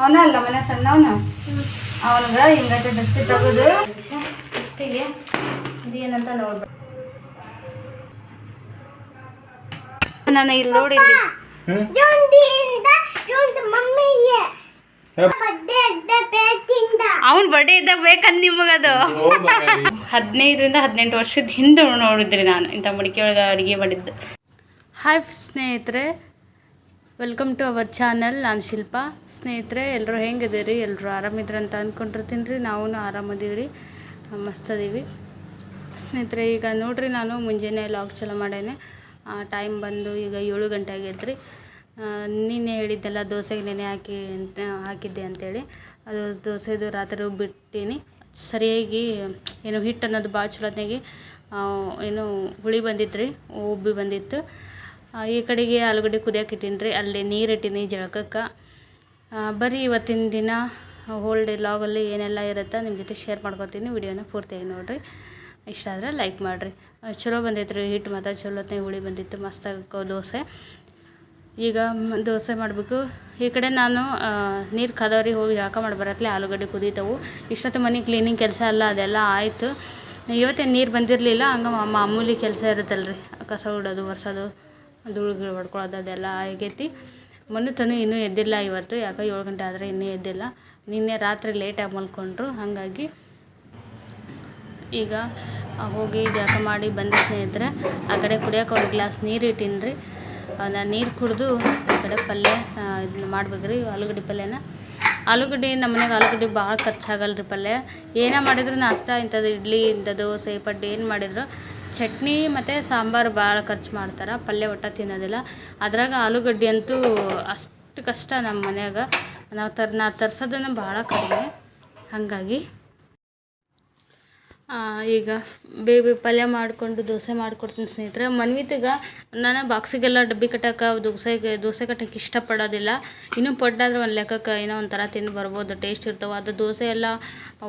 ಅವನ ಅಲ್ಲ ಮನೆ ಸಣ್ಣವನ. ಅವನಿಗ ಹಿಂಗಟ್ಟೆ ದಸ್ತಿ ತೆಗೆದು. ಹಿಟ್ಟಿಗೆ ಇದೇನಂತ ನೋಡ್ಬೇಕು. ನಾನು ಇಲ್ಲಿ ನೋಡಿ ಅವನ್ ಬರ್ಡೇ ಇದ್ದಾಗ ಬೇಕಂದ್ ನಿಮಗದು. ಹದಿನೈದರಿಂದ ಹದಿನೆಂಟು ವರ್ಷದ ಹಿಂದೆ ನೋಡಿದ್ರಿ ನಾನು ಇಂಥ ಮಡಿಕೆ ಒಳಗೆ ಅಡುಗೆ ಮಾಡಿದ್ದು. ಹಾಯ್ ಸ್ನೇಹಿತರೆ ವೆಲ್ಕಮ್ ಟು ಅವರ್ ಚಾನಲ್ ನಾನು ಶಿಲ್ಪ. ಸ್ನೇಹಿತರೆ ಎಲ್ಲರೂ ಹೆಂಗಿದ್ದೀರಿ? ಎಲ್ಲರೂ ಆರಾಮಿದ್ರಿ ಅಂತ ಅಂದ್ಕೊಂಡಿರ್ತೀನಿ ರೀ. ನಾವು ಆರಾಮದೀವಿ ರೀ ಮಸ್ತ್ ಅದೀವಿ ಸ್ನೇಹಿತರೆ, ಈಗ ನೋಡಿರಿ ನಾನು ಮುಂಜಾನೆ ಲಾಗ್ ಚಲೋ ಮಾಡೇನೆ. ಟೈಮ್ ಬಂದು ಈಗ ಏಳು ಗಂಟೆ ಆಗೈತೆ ರೀ ನಿನ್ನೆ ಹೇಳಿದ್ದೆಲ್ಲ ದೋಸೆಗೆ ನೆನೆ ಹಾಕಿ ಅಂತ, ಹಾಕಿದ್ದೆ ಅಂತೇಳಿ. ಅದು ದೋಸೆದು ರಾತ್ರಿ ಬಿಟ್ಟೀನಿ. ಸರಿಯಾಗಿ ಏನು ಹಿಟ್ಟು ಅನ್ನೋದು ಭಾಳ ಚಲೋತ್ನಾಗಿ ಏನು ಹುಳಿ ಬಂದಿತ್ತು ರೀ ಉಬ್ಬಿ ಬಂದಿತ್ತು. ಈ ಕಡೆಗೆ ಆಲೂಗಡ್ಡೆ ಇಟ್ಟೀನಿ ರೀ, ಅಲ್ಲಿ ನೀರು ಇಟ್ಟೀನಿ ಜಳಕಕ್ಕೆ. ಬರೀ ಇವತ್ತಿನ ದಿನ ಹೋಲ್ ಡೇ ಲಾಗಲ್ಲಿ ಏನೆಲ್ಲ ಇರುತ್ತೆ ನಿಮ್ಮ ಜೊತೆ ಶೇರ್ ಮಾಡ್ಕೊತೀನಿ, ವಿಡಿಯೋನ ಪೂರ್ತಿಯಾಗಿ ನೋಡಿರಿ. ಇಷ್ಟ ಆದರೆ ಲೈಕ್ ಮಾಡಿರಿ. ಚಲೋ ಬಂದೈತೆ ರೀ ಹಿಟ್ಟು ಮತ್ತು ತೆ ಹುಳಿ ಬಂದಿತ್ತು ಮಸ್ತಾಗ ದೋಸೆ. ಈಗ ದೋಸೆ ಮಾಡಬೇಕು. ಈ ಕಡೆ ನಾನು ನೀರು ಕದವ್ರಿ, ಹೋಗಿ ಜಳಕ ಮಾಡಿ ಬರತ್ಲೆ ಆಲೂಗಡ್ಡೆ ಕುದೀತವು. ಇಷ್ಟೊತ್ತು ಮನೆ ಕ್ಲೀನಿಂಗ್ ಕೆಲಸ ಎಲ್ಲ ಅದೆಲ್ಲ ಆಯಿತು. ಇವತ್ತೇನು ನೀರು ಬಂದಿರಲಿಲ್ಲ, ಹಂಗೆ ಮಾಮೂಲಿ ಕೆಲಸ ಇರುತ್ತಲ್ರಿ, ಕಸ ಹೊಡೋದು ಒರೆಸೋದು. ಧೂಳು ಗೀಳು ಹೊಡ್ಕೊಳ್ಳೋದು ಅದೆಲ್ಲ ಆಗೈತಿ. ಮೊನ್ನೆ ತಾನೇ ಇನ್ನೂ ಎದ್ದಿಲ್ಲ ಇವತ್ತು, ಯಾಕೋ ಏಳು ಗಂಟೆ ಆದರೆ ಇನ್ನೂ ಎದ್ದಿಲ್ಲ. ನಿನ್ನೆ ರಾತ್ರಿ ಲೇಟಾಗಿ ಮಲ್ಕೊಂಡ್ರು, ಹಾಗಾಗಿ ಈಗ ಹೋಗಿ ಜಳಕ ಮಾಡಿ ಬಂದ ಸ್ನೇಹಿತರೆ. ಆ ಕಡೆ ಕುಡಿಯೋಕೆ ಒಂದು ಗ್ಲಾಸ್ ನೀರು ಇಟ್ಟಿನ್ರಿ. ನಾನು ನೀರು ಕುಡಿದು ಆ ಕಡೆ ಪಲ್ಯ ಇದನ್ನ ಮಾಡ್ಬೇಕು ರೀ ಆಲೂಗಡ್ಡೆ ಪಲ್ಯನ. ಆಲೂಗಡ್ಡೆ, ನಮ್ಮ ಮನೆಗೆ ಆಲೂಗಡ್ಡೆ ಭಾಳ ಖರ್ಚಾಗಲ್ಲ ರೀ ಪಲ್ಯ. ಏನೇ ಮಾಡಿದ್ರು ನಾಷ್ಟ ಇಂಥದ್ದು ಇಡ್ಲಿ, ಇಂಥದ್ದು ಪಡ್ಡು, ಏನು ಮಾಡಿದ್ರು. ಚಟ್ನಿ ಮತ್ತು ಸಾಂಬಾರು ಭಾಳ ಖರ್ಚು ಮಾಡ್ತಾರೆ, ಪಲ್ಯ ಒಟ್ಟ ತಿನ್ನೋದಿಲ್ಲ. ಅದ್ರಾಗ ಆಲೂಗಡ್ಡೆ ಅಂತೂ ಅಷ್ಟು ಕಷ್ಟ ನಮ್ಮ ಮನ್ಯಾಗ. ನಾವು ತರ್, ನಾ ತರ್ಸೋದನ್ನು ಭಾಳ ಕಡಿಮೆ. ಹಾಗಾಗಿ ಈಗ ಬೇಬಿ ಪಲ್ಯ ಮಾಡಿಕೊಂಡು ದೋಸೆ ಮಾಡಿಕೊಡ್ತೀನಿ ಸ್ನೇಹಿತರೆ. ಮನ್ವಿತಿಗೆ ನಾನು ಬಾಕ್ಸಿಗೆಲ್ಲ ಡಬ್ಬಿ ಕಟ್ಟಕ್ಕೆ ದೋಸೆಗೆ, ದೋಸೆ ಕಟ್ಟಕ್ಕೆ ಇಷ್ಟಪಡೋದಿಲ್ಲ. ಇನ್ನೂ ಪಡ್ಡಾದ್ರೆ ಒಂದು ಲೆಕ್ಕಕ್ಕೆ ಏನೋ ಒಂಥರ ತಿಂದು ಬರ್ಬೋದು, ಟೇಸ್ಟ್ ಇರ್ತಾವೆ. ಅದು ದೋಸೆ ಎಲ್ಲ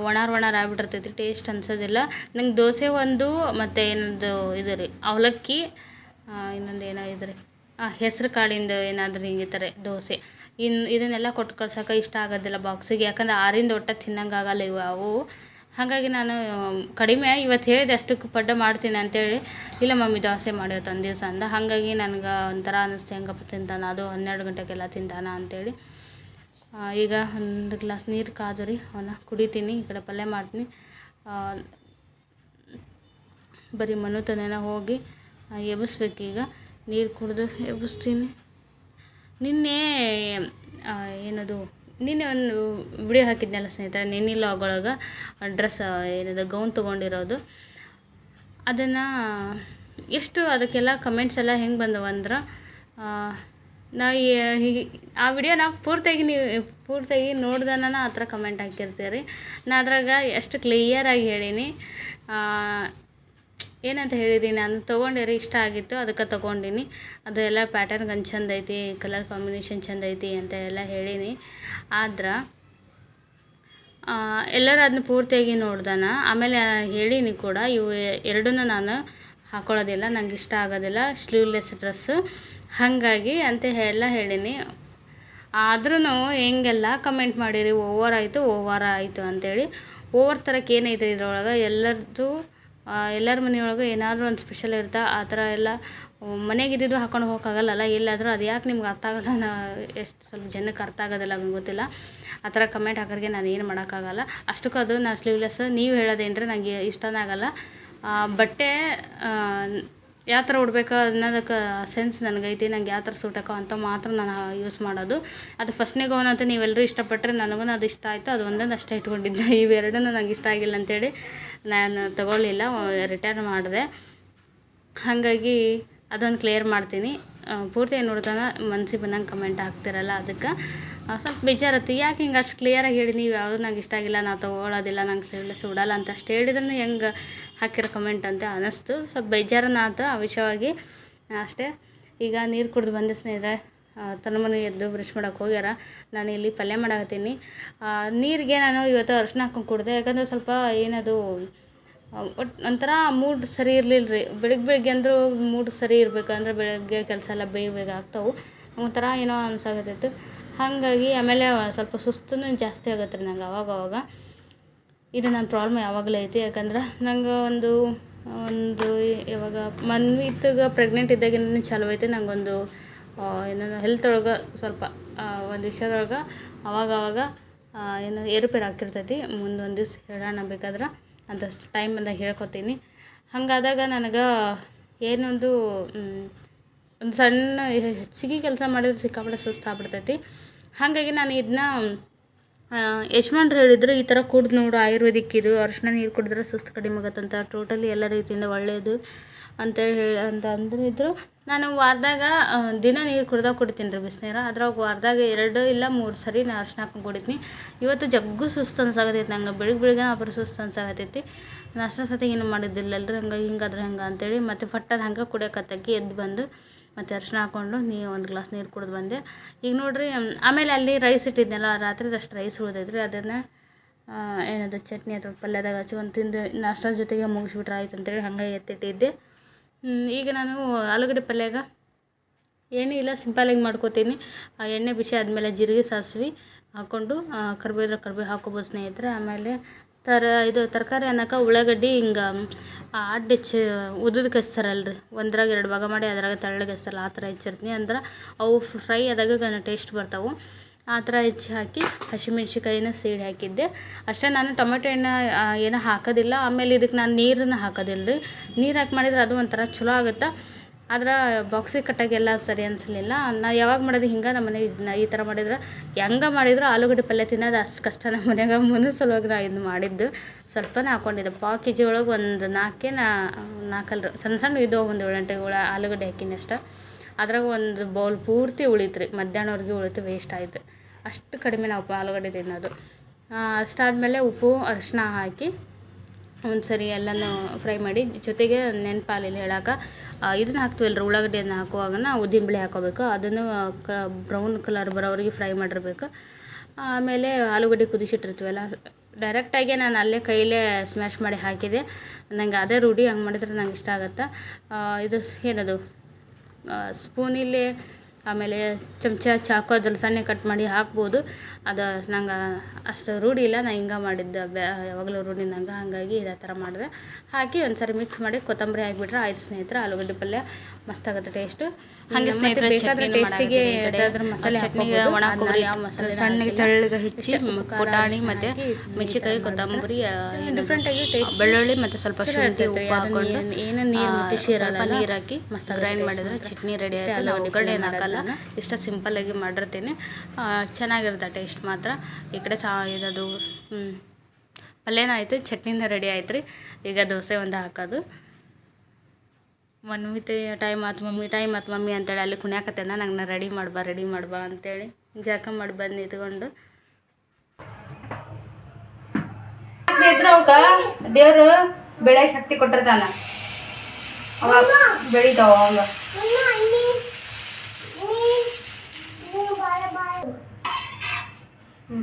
ಒಣಾರ್ ಒಣಾರ್ ಆಗ್ಬಿಟ್ಟಿರ್ತೈತಿ, ಟೇಸ್ಟ್ ಅನ್ಸೋದಿಲ್ಲ. ನಂಗೆ ದೋಸೆ ಒಂದು, ಮತ್ತು ಏನದು ಇದು ರೀ, ಅವಲಕ್ಕಿ ಇನ್ನೊಂದು ಏನೋ ಇದು ರೀ ಹೆಸ್ರು ಕಾಳಿಂದ ಏನಾದರೂ ಹಿಂಗಿತಾರೆ ದೋಸೆ. ಇನ್ನು ಇದನ್ನೆಲ್ಲ ಕೊಟ್ಟು ಕಳ್ಸೋಕೆ ಇಷ್ಟ ಆಗೋದಿಲ್ಲ ಬಾಕ್ಸಿಗೆ. ಯಾಕಂದ್ರೆ ಆರಿಂದ ಒಟ್ಟ ತಿನ್ನಂಗೆ ಆಗಲ್ಲ ಇವು ಅವು. ಹಾಗಾಗಿ ನಾನು ಕಡಿಮೆ ಇವತ್ತು ಹೇಳಿದೆ, ಅಷ್ಟಕ್ಕೆ ಪಡ್ಡ ಮಾಡ್ತೀನಿ ಅಂತೇಳಿ. ಇಲ್ಲ ಮಮ್ಮಿ, ದೋಸೆ ಮಾಡಿವತ್ತು ಒಂದು ದಿವಸ ಅಂದ. ಹಾಗಾಗಿ ನನಗೆ ಒಂಥರ ಅನ್ನಿಸ್ತು ಹೆಂಗಪ್ಪ ತಿಂತಾನ ಅದು ಹನ್ನೆರಡು ಗಂಟೆಗೆಲ್ಲ ತಿಂತಾನ ಅಂತೇಳಿ. ಈಗ ಒಂದು ಗ್ಲಾಸ್ ನೀರು ಕಾದು ರೀ, ಅವನ್ನ ಕುಡಿತೀನಿ, ಈ ಕಡೆ ಪಲ್ಯ ಮಾಡ್ತೀನಿ. ಬರೀ ಮನುತನೇನ ಹೋಗಿ ಎಬ್ಬಿಸ್ಬೇಕೀಗ ನೀರು ಕುಡಿದು ಎಬ್ಬಿಸ್ತೀನಿ. ನಿನ್ನೆ ಏನದು ನಿನ್ನೆ ಒಂದು ವಿಡಿಯೋ ಹಾಕಿದ್ನಲ್ಲ ಸ್ನೇಹಿತರೆ, ನಿನ್ನೆ ಲಾಗ್ ಒಳಗೆ ಡ್ರೆಸ್ ಏನಿದೆ ಗೌನ್ ತೊಗೊಂಡಿರೋದು. ಅದನ್ನು ಎಷ್ಟು ಅದಕ್ಕೆಲ್ಲ ಕಮೆಂಟ್ಸ್ ಎಲ್ಲ ಹೆಂಗೆ ಬಂದವು ಅಂದ್ರೆ ನಾ ಆ ವಿಡಿಯೋ ನಾವು ಪೂರ್ತಿಯಾಗಿ ನೀವು, ಪೂರ್ತಿಯಾಗಿ ನೋಡ್ದನ ಆ ಥರ ಕಮೆಂಟ್ ಹಾಕಿರ್ತೀರಿ. ನಾ ಅದ್ರಾಗ ಎಷ್ಟು ಕ್ಲಿಯರಾಗಿ ಹೇಳೀನಿ. ಏನಂತ ಹೇಳಿದ್ದೀನಿ ನಾನು ತೊಗೊಂಡೇರಿ, ಇಷ್ಟ ಆಗಿತ್ತು, ಅದಕ್ಕೆ ತೊಗೊಂಡಿನಿ. ಅದು ಎಲ್ಲ ಪ್ಯಾಟರ್ನ್ ಗಂಜ್ ಚಂದ ಐತಿ ಕಲರ್ ಕಾಂಬಿನೇಷನ್ ಚಂದ ಐತಿ ಅಂತ ಎಲ್ಲ ಹೇಳೀನಿ. ಆದ್ರೆ ಎಲ್ಲರೂ ಅದನ್ನ ಪೂರ್ತಿಯಾಗಿ ನೋಡ್ದಾನ. ಆಮೇಲೆ ಹೇಳೀನಿ ಕೂಡ, ಇವು ಎರಡನ್ನೂ ನಾನು ಹಾಕೊಳ್ಳೋದಿಲ್ಲ, ನಂಗೆ ಇಷ್ಟ ಆಗೋದಿಲ್ಲ ಸ್ಲೀವ್ಲೆಸ್ ಡ್ರೆಸ್ಸು ಹಾಗಾಗಿ ಅಂತ ಎಲ್ಲ ಹೇಳೀನಿ. ಆದ್ರೂ ಹೆಂಗೆಲ್ಲ ಕಮೆಂಟ್ ಮಾಡಿರಿ, ಓವರ್ ಆಯಿತು ಓವರ್ ಆಯಿತು ಅಂತೇಳಿ. ಓವರ್ ಥರಕ್ಕೆ ಏನೈತೆ ಇದ್ರೊಳಗೆ? ಎಲ್ಲರದ್ದು ಎಲ್ಲರ ಮನೆಯೊಳಗೆ ಏನಾದರೂ ಒಂದು ಸ್ಪೆಷಲ್ ಇರ್ತಾ, ಆ ಥರ ಎಲ್ಲ ಮನೆಗಿದ್ದಿದ್ದು ಹಾಕೊಂಡು ಹೋಗೋಕ್ಕಾಗಲ್ಲಲ್ಲ ಎಲ್ಲಾದರೂ ಅದು ಯಾಕೆ ನಿಮ್ಗೆ ಅರ್ಥ ಆಗಲ್ಲ ನಾ ಎಷ್ಟು ಸ್ವಲ್ಪ ಜನಕ್ಕೆ ಅರ್ಥ ಆಗೋದಿಲ್ಲ ನಮ್ಗೆ ಗೊತ್ತಿಲ್ಲ. ಆ ಥರ ಕಮೆಂಟ್ ಹಾಕೋರಿಗೆ ನಾನು ಏನು ಮಾಡೋಕ್ಕಾಗಲ್ಲ. ಅಷ್ಟಕ್ಕೆ ಅದು ನಾ ಸ್ಲೀವ್ಲೆಸ್ ನೀವು ಹೇಳೋದೇನ್ರಿ ನನಗೆ ಇಷ್ಟನೇ ಆಗಲ್ಲ. ಬಟ್ಟೆ ಯಾವ ಥರ ಉಡ್ಬೇಕು ಅನ್ನೋದಕ್ಕೆ ಸೆನ್ಸ್ ನನಗೈತಿ ನಂಗೆ ಯಾವ ಥರ ಸೂಟ್ ಹಾಕೋ ಅಂತ ಮಾತ್ರ ನಾನು ಯೂಸ್ ಮಾಡೋದು. ಅದು ಫಸ್ಟ್ನೇ ಗೌನ್ ಅಂತ ನೀವೆಲ್ಲರೂ ಇಷ್ಟಪಟ್ಟರೆ ನನಗೂ ಅದು ಇಷ್ಟ ಆಯಿತು, ಅದು ಒಂದೊಂದು ಅಷ್ಟೇ ಇಟ್ಕೊಂಡಿದ್ದೆ. ಇವೆರಡನ್ನೂ ನನಗೆ ಇಷ್ಟ ಆಗಿಲ್ಲ ಅಂತೇಳಿ ನಾನು ತಗೊಳ್ಳಿಲ್ಲ ರಿಟರ್ನ್ ಮಾಡಿದೆ. ಹಾಗಾಗಿ ಅದೊಂದು ಕ್ಲಿಯರ್ ಮಾಡ್ತೀನಿ. ಪೂರ್ತಿ ಪೂರ್ತಿ ನೋಡ್ತಾನ ಮನ್ಸಿಗೆ ಬಂದಂಗೆ ಕಮೆಂಟ್ ಹಾಕ್ತಿರಲ್ಲ ಅದಕ್ಕೆ. ಸ್ವಲ್ಪ ಬೇಜಾರತ್ತೆ ಯಾಕೆ ಹಿಂಗೆ ಅಷ್ಟು ಕ್ಲಿಯರಾಗಿ ಹೇಳಿ? ನೀವು ಯಾವುದು ನಂಗೆ ಇಷ್ಟ ಆಗಿಲ್ಲ, ನಾ ತೊಗೊಳೋದಿಲ್ಲ ನಂಗೆ ಸ್ಲೀವ್ಲೆಸ್ ಉಡಲ್ಲ ಅಂತ ಅಷ್ಟು ಹೇಳಿದ್ರೆ ಹೆಂಗೆ ಹಾಕಿರೋ ಕಮೆಂಟ್ ಅಂತ ಅನ್ನಿಸ್ತು ಸ್ವಲ್ಪ ಬೇಜಾರನ್ನ ಆತು ಆ ವಿಷಯವಾಗಿ. ಅಷ್ಟೇ. ಈಗ ನೀರು ಕುಡಿದು ಬಂದ ಸ್ನೇಹಿತರೆ. ತನ್ನ ಮನೆ ಎದ್ದು ಬ್ರಷ್ ಮಾಡೋಕೆ ಹೋಗ್ಯಾರ. ನಾನು ಇಲ್ಲಿ ಪಲ್ಯ ಮಾಡಕತ್ತೀನಿ. ನೀರಿಗೆ ನಾನು ಇವತ್ತು ಅರ್ಶಿನ ಹಾಕೊಂಡು ಕುಡ್ದೆ. ಯಾಕಂದರೆ ಸ್ವಲ್ಪ ಏನದು ಒಟ್ಟು ಒಂಥರ ಮೂಡ್ ಸರಿ ಇರಲಿಲ್ಲ ರೀ ಬೆಳಗ್ಗೆ ಬೆಳಗ್ಗೆ ಅಂದರೂ ಮೂಡ್ ಸರಿ ಇರಬೇಕಂದ್ರೆ ಬೆಳಗ್ಗೆ ಕೆಲಸ ಎಲ್ಲ ಬೇಗ ಬೇಗ ಆಗ್ತಾವೆ. ಒಂಥರ ಏನೋ ಅನ್ಸಾಕತ್ತೈತು. ಹಾಗಾಗಿ ಆಮೇಲೆ ಸ್ವಲ್ಪ ಸುಸ್ತೂ ಜಾಸ್ತಿ ಆಗತ್ತೆ ರೀ ನಂಗೆ ಅವಾಗ ಅವಾಗ. ಇದು ನನ್ನ ಪ್ರಾಬ್ಲಮ್ ಯಾವಾಗಲೂ ಐತಿ. ಯಾಕಂದ್ರೆ ನಂಗೆ ಒಂದು ಒಂದು ಯಾವಾಗ ಮನ್ವಿತ್ಗೆ ಪ್ರೆಗ್ನೆಂಟ್ ಇದ್ದಾಗಿಂದ ಚಾಲು ಐತೆ. ನಂಗೊಂದು ಏನು ಹೆಲ್ತ್ ಒಳಗೆ ಸ್ವಲ್ಪ ಒಂದು ವಿಷಯದೊಳಗೆ ಅವಾಗ ಅವಾಗ ಏನು ಏರುಪೇರು ಆಗ್ತಿರ್ತೈತಿ. ಮುಂದೊಂದು ದಿವ್ಸ ಹೇಳೋಣ ಬೇಕಾದ್ರೆ ಅಂತ ಟೈಮ್ ಬಂದಾಗ ಹೇಳ್ಕೊತೀನಿ. ಹಾಗಾದಾಗ ನನಗೆ ಏನೊಂದು ಒಂದು ಸಣ್ಣ ಹೆಚ್ಚಿಗೆ ಕೆಲಸ ಮಾಡಿದ್ರೆ ಸಿಕ್ಕಾಪಟ್ಟೆ ಸುಸ್ತು ಆಗ್ಬಿಡ್ತೈತಿ. ಹಾಗಾಗಿ ನಾನು ಇದನ್ನ ಯಜಮಾನ್ರು ಹೇಳಿದ್ರು, ಈ ಥರ ಕುಡ್ದು ನೋಡು, ಆಯುರ್ವೇದಿಕ್ ಇದು ಅರಿಶಿನ ನೀರು ಕುಡಿದ್ರೆ ಸುಸ್ತು ಕಡಿಮೆ ಆಗುತ್ತಂತ. ಟೋಟಲಿ ಎಲ್ಲ ರೀತಿಯಿಂದ ಒಳ್ಳೆಯದು ಅಂತೇಳಿ ಹೇಳಿ ಅಂತ ಅಂದಿದ್ರು ನಾನು ವಾರದಾಗ ದಿನ ನೀರು ಕುಡ್ದಾಗ ಕುಡಿತೀನಿ ರೀ ಬಿಸಿನೀರು. ಅದ್ರಾಗ ವಾರದಾಗ ಎರಡು ಇಲ್ಲ ಮೂರು ಸರಿ ನಾ ಅರ್ಶಿನ ಹಾಕೊಂಡು ಕುಡಿತೀನಿ ಇವತ್ತು ಜಗ್ಗು ಸುಸ್ತು ಅನ್ಸಾಕತ್ತೈತಿ. ನಂಗೆ ಬೆಳಿಗ್ಗೆ ಬೆಳಿಗ್ಗೆ ಅಬ್ರ ಸುಸ್ತು ಅನ್ಸಾಕತ್ತೈತಿ. ನಾಷ್ಟ ಸತಿ ಏನು ಮಾಡಿದ್ದಿಲ್ಲಲ್ರಿ? ಹಂಗೆ ಹಿಂಗೆ ಅದ್ರ ಹಂಗೆ ಅಂತೇಳಿ ಮತ್ತು ಫಟ್ಟದ ಹಂಗೆ ಕುಡಿಯೋಕತ್ತಾಕಿ ಎದ್ದು ಬಂದು ಮತ್ತು ಅರ್ಶಿನ ಹಾಕ್ಕೊಂಡು ನೀ ಒಂದು ಗ್ಲಾಸ್ ನೀರು ಕುಡ್ದು ಬಂದೆ. ಈಗ ನೋಡಿರಿ ಆಮೇಲೆ ಅಲ್ಲಿ ರೈಸ್ ಇಟ್ಟಿದ್ನಲ್ಲ ರಾತ್ರಿದಷ್ಟು ರೈಸ್ ಉಳಿದೈತ್ರಿ. ಅದನ್ನು ಏನದು ಚಟ್ನಿ ಅಥವಾ ಪಲ್ಯದಾಗ ಹಚ್ಕೊಂಡು ತಿಂದು ನಾಷ್ಟದ ಜೊತೆಗೆ ಮುಗಿಸ್ಬಿಟ್ರೆ ಆಯ್ತು ಅಂತೇಳಿ ಹಂಗೆ ಎತ್ತಿಟ್ಟಿದ್ದೆ. ಈಗ ನಾನು ಆಲೂಗಡ್ಡೆ ಪಲ್ಯಾಗ ಎಣ್ಣೆ ಇಲ್ಲ ಸಿಂಪಲಾಗಿ ಮಾಡ್ಕೋತೀನಿ. ಆ ಎಣ್ಣೆ ಬಿಸಿ ಆದಮೇಲೆ ಜೀರಿಗೆ ಸಾಸಿವೆ ಹಾಕ್ಕೊಂಡು ಕರ್ಬೇವು ಕರ್ಬೇವು ಹಾಕೋಬೋದು ಸ್ನೇಹಿತರೆ. ಆಮೇಲೆ ತರ, ಇದು ತರಕಾರಿ ಅನ್ನಕ್ಕೆ ಉಳ್ಳಾಗಡ್ಡಿ ಹಿಂಗೆ ಅಡ್ಡ ಉದ್ದದ ಕಚ್ತಾರಲ್ಲ ರೀ ಒಂದ್ರಾಗ ಎರಡು ಭಾಗ ಮಾಡಿ, ಅದ್ರಾಗ ತೆಳ್ಳಗೆ ಕೆಸ್ತಾರಲ್ಲ, ಆ ಥರ ಹೆಚ್ಚಿರ್ತೀನಿ. ಅಂದ್ರೆ ಅವು ಫ್ರೈ ಆದಾಗ ಟೇಸ್ಟ್ ಬರ್ತಾವೆ. ಆ ಥರ ಹೆಚ್ಚಿ ಹಾಕಿ ಹಸಿಮೆಣ್ಸಿಕಾಯಿನ ಸೀಡ್ ಹಾಕಿದ್ದೆ. ಅಷ್ಟೇ ನಾನು ಟೊಮೆಟೊ ಹಣ್ಣು ಏನು ಹಾಕೋದಿಲ್ಲ. ಆಮೇಲೆ ಇದಕ್ಕೆ ನಾನು ನೀರನ್ನು ಹಾಕೋದಿಲ್ಲ ರೀ. ನೀರು ಹಾಕಿ ಮಾಡಿದ್ರೆ ಅದು ಒಂಥರ ಚಲೋ ಆಗುತ್ತೆ. ಆದ್ರೆ ಬಾಕ್ಸಿಗೆ ಕಟ್ಟಾಗೆಲ್ಲ ಸರಿ ಅನಿಸಲಿಲ್ಲ. ನಾ ಯಾವಾಗ ಮಾಡೋದು ಹಿಂಗೆ ನಮ್ಮ ಮನೆಗೆ ಇದನ್ನ ಈ ಥರ ಮಾಡಿದ್ರೆ ಹೆಂಗೆ ಮಾಡಿದ್ರು ಆಲೂಗಡ್ಡೆ ಪಲ್ಯ ತಿನ್ನೋದು ಅಷ್ಟು ಕಷ್ಟ ನಮ್ಮ ಮನ್ಯಾಗ. ಮುಂದೆ ಸಲುವಾಗಿ ನಾ ಇದು ಮಾಡಿದ್ದು. ಸ್ವಲ್ಪನೇ ಹಾಕ್ಕೊಂಡಿದ್ದೆ ಪಾವು ಕೆ ಜಿ ಒಳಗೆ ಒಂದು ನಾಲ್ಕೇ ನಾ ನಾಲ್ಕಲ್ರು ಸಣ್ಣ ಸಣ್ಣ ಇದು ಒಂದು ಏಳೆಂಟು ಹುಳ ಆಲೂಗಡ್ಡೆ ಹಾಕಿನಿ ಅಷ್ಟೇ. ಅದ್ರಾಗ ಒಂದು ಬೌಲ್ ಪೂರ್ತಿ ಉಳಿತು ರೀ ಮಧ್ಯಾಹ್ನವರೆಗೆ ಉಳಿತು ವೇಸ್ಟ್ ಆಯಿತು. ಅಷ್ಟು ಕಡಿಮೆ ನಾವು ಆಲೂಗಡ್ಡೆ ತಿನ್ನೋದು. ಅಷ್ಟಾದಮೇಲೆ ಉಪ್ಪು ಅರಿಶಿನ ಹಾಕಿ ಒಂದು ಸರಿ ಎಲ್ಲನೂ ಫ್ರೈ ಮಾಡಿ. ಜೊತೆಗೆ ನೆನಪಾಲಿಲ್ಲ ಹೇಳಕ್ಕೆ ಇದನ್ನ ಹಾಕ್ತೀವಲ್ಲ ರೀ ಉಳ್ಳಾಗಡ್ಡೆಯನ್ನು ಹಾಕುವಾಗ ಉದ್ದಿನ ಬೇಳೆ ಹಾಕೋಬೇಕು. ಅದನ್ನು ಕ ಬ್ರೌನ್ ಕಲರ್ ಬರೋವರೆಗೆ ಫ್ರೈ ಮಾಡಿರ್ಬೇಕು. ಆಮೇಲೆ ಆಲೂಗಡ್ಡೆ ಕುದಿಸಿಟ್ಟಿರ್ತೀವಲ್ಲ ಡೈರೆಕ್ಟಾಗಿ ನಾನು ಅಲ್ಲೇ ಕೈಲೇ ಸ್ಮ್ಯಾಶ್ ಮಾಡಿ ಹಾಕಿದೆ. ನನಗೆ ಅದೇ ರೂಢಿ, ಹಂಗೆ ಮಾಡಿದ್ರೆ ನಂಗೆ ಇಷ್ಟ ಆಗುತ್ತೆ? ಇದು ಏನದು? ಸ್ಪೂನಿಲ್ಲಿ ಆಮೇಲೆ ಚಮಚ ಚಾಕು ಅದ್ರಲ್ಲಿ ಸಣ್ಣ ಕಟ್ ಮಾಡಿ ಹಾಕ್ಬೋದು. ಅದು ನಂಗೆ ಅಷ್ಟು ರೂಢಿ ಇಲ್ಲ, ನಾ ಹಿಂಗೆ ಮಾಡಿದ್ದೆ ಬ್ಯಾ, ಯಾವಾಗಲೂ ರೂಢಿ ನಂಗೆ, ಹಾಗಾಗಿ ಇದೇ ಥರ ಮಾಡಿದೆ. ಹಾಕಿ ಒಂದು ಸರಿ ಮಿಕ್ಸ್ ಮಾಡಿ ಕೊತ್ತಂಬರಿ ಹಾಕಿಬಿಟ್ರೆ ಆಯ್ತು ಸ್ನೇಹಿತರೆ, ಆಲೂಗಡ್ಡೆ ಪಲ್ಯ. ಮಸ್ತಾಗುತ್ತೆ ಟೇಸ್ಟ್ ಹಾಗೆ ಸ್ನೇಹಿತರೆ ಬೇಕಾದ್ರೆ ಟೇಸ್ಟಿಗೆ ಯಾವ್ದಾದ್ರು ಮಸಾಲೆ ಚಟ್ನಿಗೆ ಒಣ ಕೊಬ್ಬರಿ ಯಾವ ಮಸಾಲೆ ಸಣ್ಣಗೆ ತೆಳ್ಳಗೆ ಹೆಚ್ಚಿ ಪುಟಾಣಿ ಮತ್ತು ಮೆಣಸಿನ್ಕಾಯಿ ಕೊತ್ತಂಬರಿ ಡಿಫ್ರೆಂಟಾಗಿ ಟೇಸ್ಟ್ ಬೆಳ್ಳುಳ್ಳಿ ಮತ್ತು ಸ್ವಲ್ಪ ಶುಂಠಿ ಉಪ್ಪು ಹಾಕೊಂಡು ಏನೇನು ನೀರು ಸ್ವಲ್ಪ ನೀರು ಹಾಕಿ ಮಸ್ತ್ ಗ್ರೈಂಡ್ ಮಾಡಿದ್ರೆ ಚಟ್ನಿ ರೆಡಿ ಆಯ್ತು ನಾವು ಒಗ್ಗರಣೆ ಏನು ಹಾಕಲ್ಲ. ಇಷ್ಟ ಸಿಂಪಲ್ಲಾಗಿ ಮಾಡಿರ್ತೀನಿ. ಚೆನ್ನಾಗಿರುತ್ತೆ ಟೇಸ್ಟ್ ಮಾತ್ರ. ಈ ಕಡೆ ಚಾ ಇದದು ಪಲ್ಯನ ಆಯಿತು ಚಟ್ನಿಂದ ರೆಡಿ ಆಯ್ತು ರೀ. ಈಗ ದೋಸೆ ಒಂದು ಹಾಕೋದು. ಮನ್ವಿತೆ ಟೈಮ್ ಆತು ಮಮ್ಮಿ ಟೈಮ್ ಆತು ಮಮ್ಮಿ ಅಂತೇಳಿ ಅಲ್ಲಿ ಕುಣ್ಯಾಕತ್ತೇನ ನಂಗೆ ರೆಡಿ ಮಾಡ್ಬಾ ರೆಡಿ ಮಾಡ್ಬಾ ಅಂತೇಳಿ ಜಾಕ ಮಾಡಿ ಬಂದು ನಿಂತ್ಕೊಂಡು. ಇದ್ರ ಅವಕ್ಕ ದೇವರು ಬೆಳೆ ಶಕ್ತಿ ಕೊಟ್ಟಿರ್ತಾನ. ಅವಾಗ ಬೆಳಿತಾವ ಅವಾಗ. ಹ್ಞೂ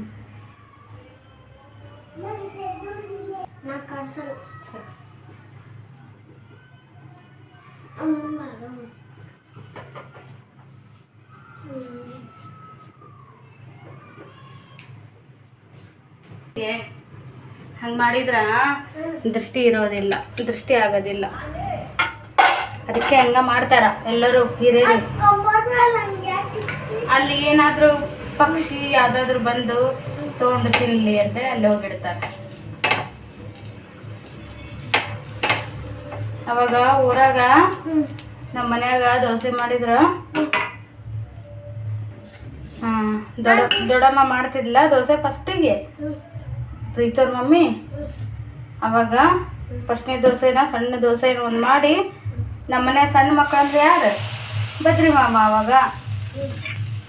ಹಂಗೆ ಮಾಡಿದ್ರ ದೃಷ್ಟಿ ಇರೋದಿಲ್ಲ, ದೃಷ್ಟಿ ಆಗೋದಿಲ್ಲ. ಅದಕ್ಕೆ ಹಂಗ ಮಾಡ್ತಾರ ಎಲ್ಲರೂ ಹಿರಿಯರು. ಅಲ್ಲಿ ಏನಾದರೂ ಪಕ್ಷಿ ಯಾವುದಾದ್ರೂ ಬಂದು ತೊಗೊಂಡು ತಿನ್ನಲಿ ಅಂತ ಅಲ್ಲಿ ಹೋಗಿಡ್ತಾರೆ. ಅವಾಗ ಊರಾಗ ನಮ್ಮ ಮನ್ಯಾಗ ದೋಸೆ ಮಾಡಿದ್ರ. ದೊಡ್ಡಮ್ಮ ಮಾಡ್ತಿದ್ಲ ದೋಸೆ ಫಸ್ಟಿಗೆ. ಪ್ರೀತವ್ರ ಮಮ್ಮಿ. ಅವಾಗ ಫಸ್ಟ್ನೇ ದೋಸೆನ ಸಣ್ಣ ದೋಸೆನ ಒಂದು ಮಾಡಿ ನಮ್ಮ ಮನೆ ಸಣ್ಣ ಮಕ್ಕಳಂದ್ರೆ ಯಾರು? ಬದ್ರಿ ಮಾಮ ಅವಾಗ.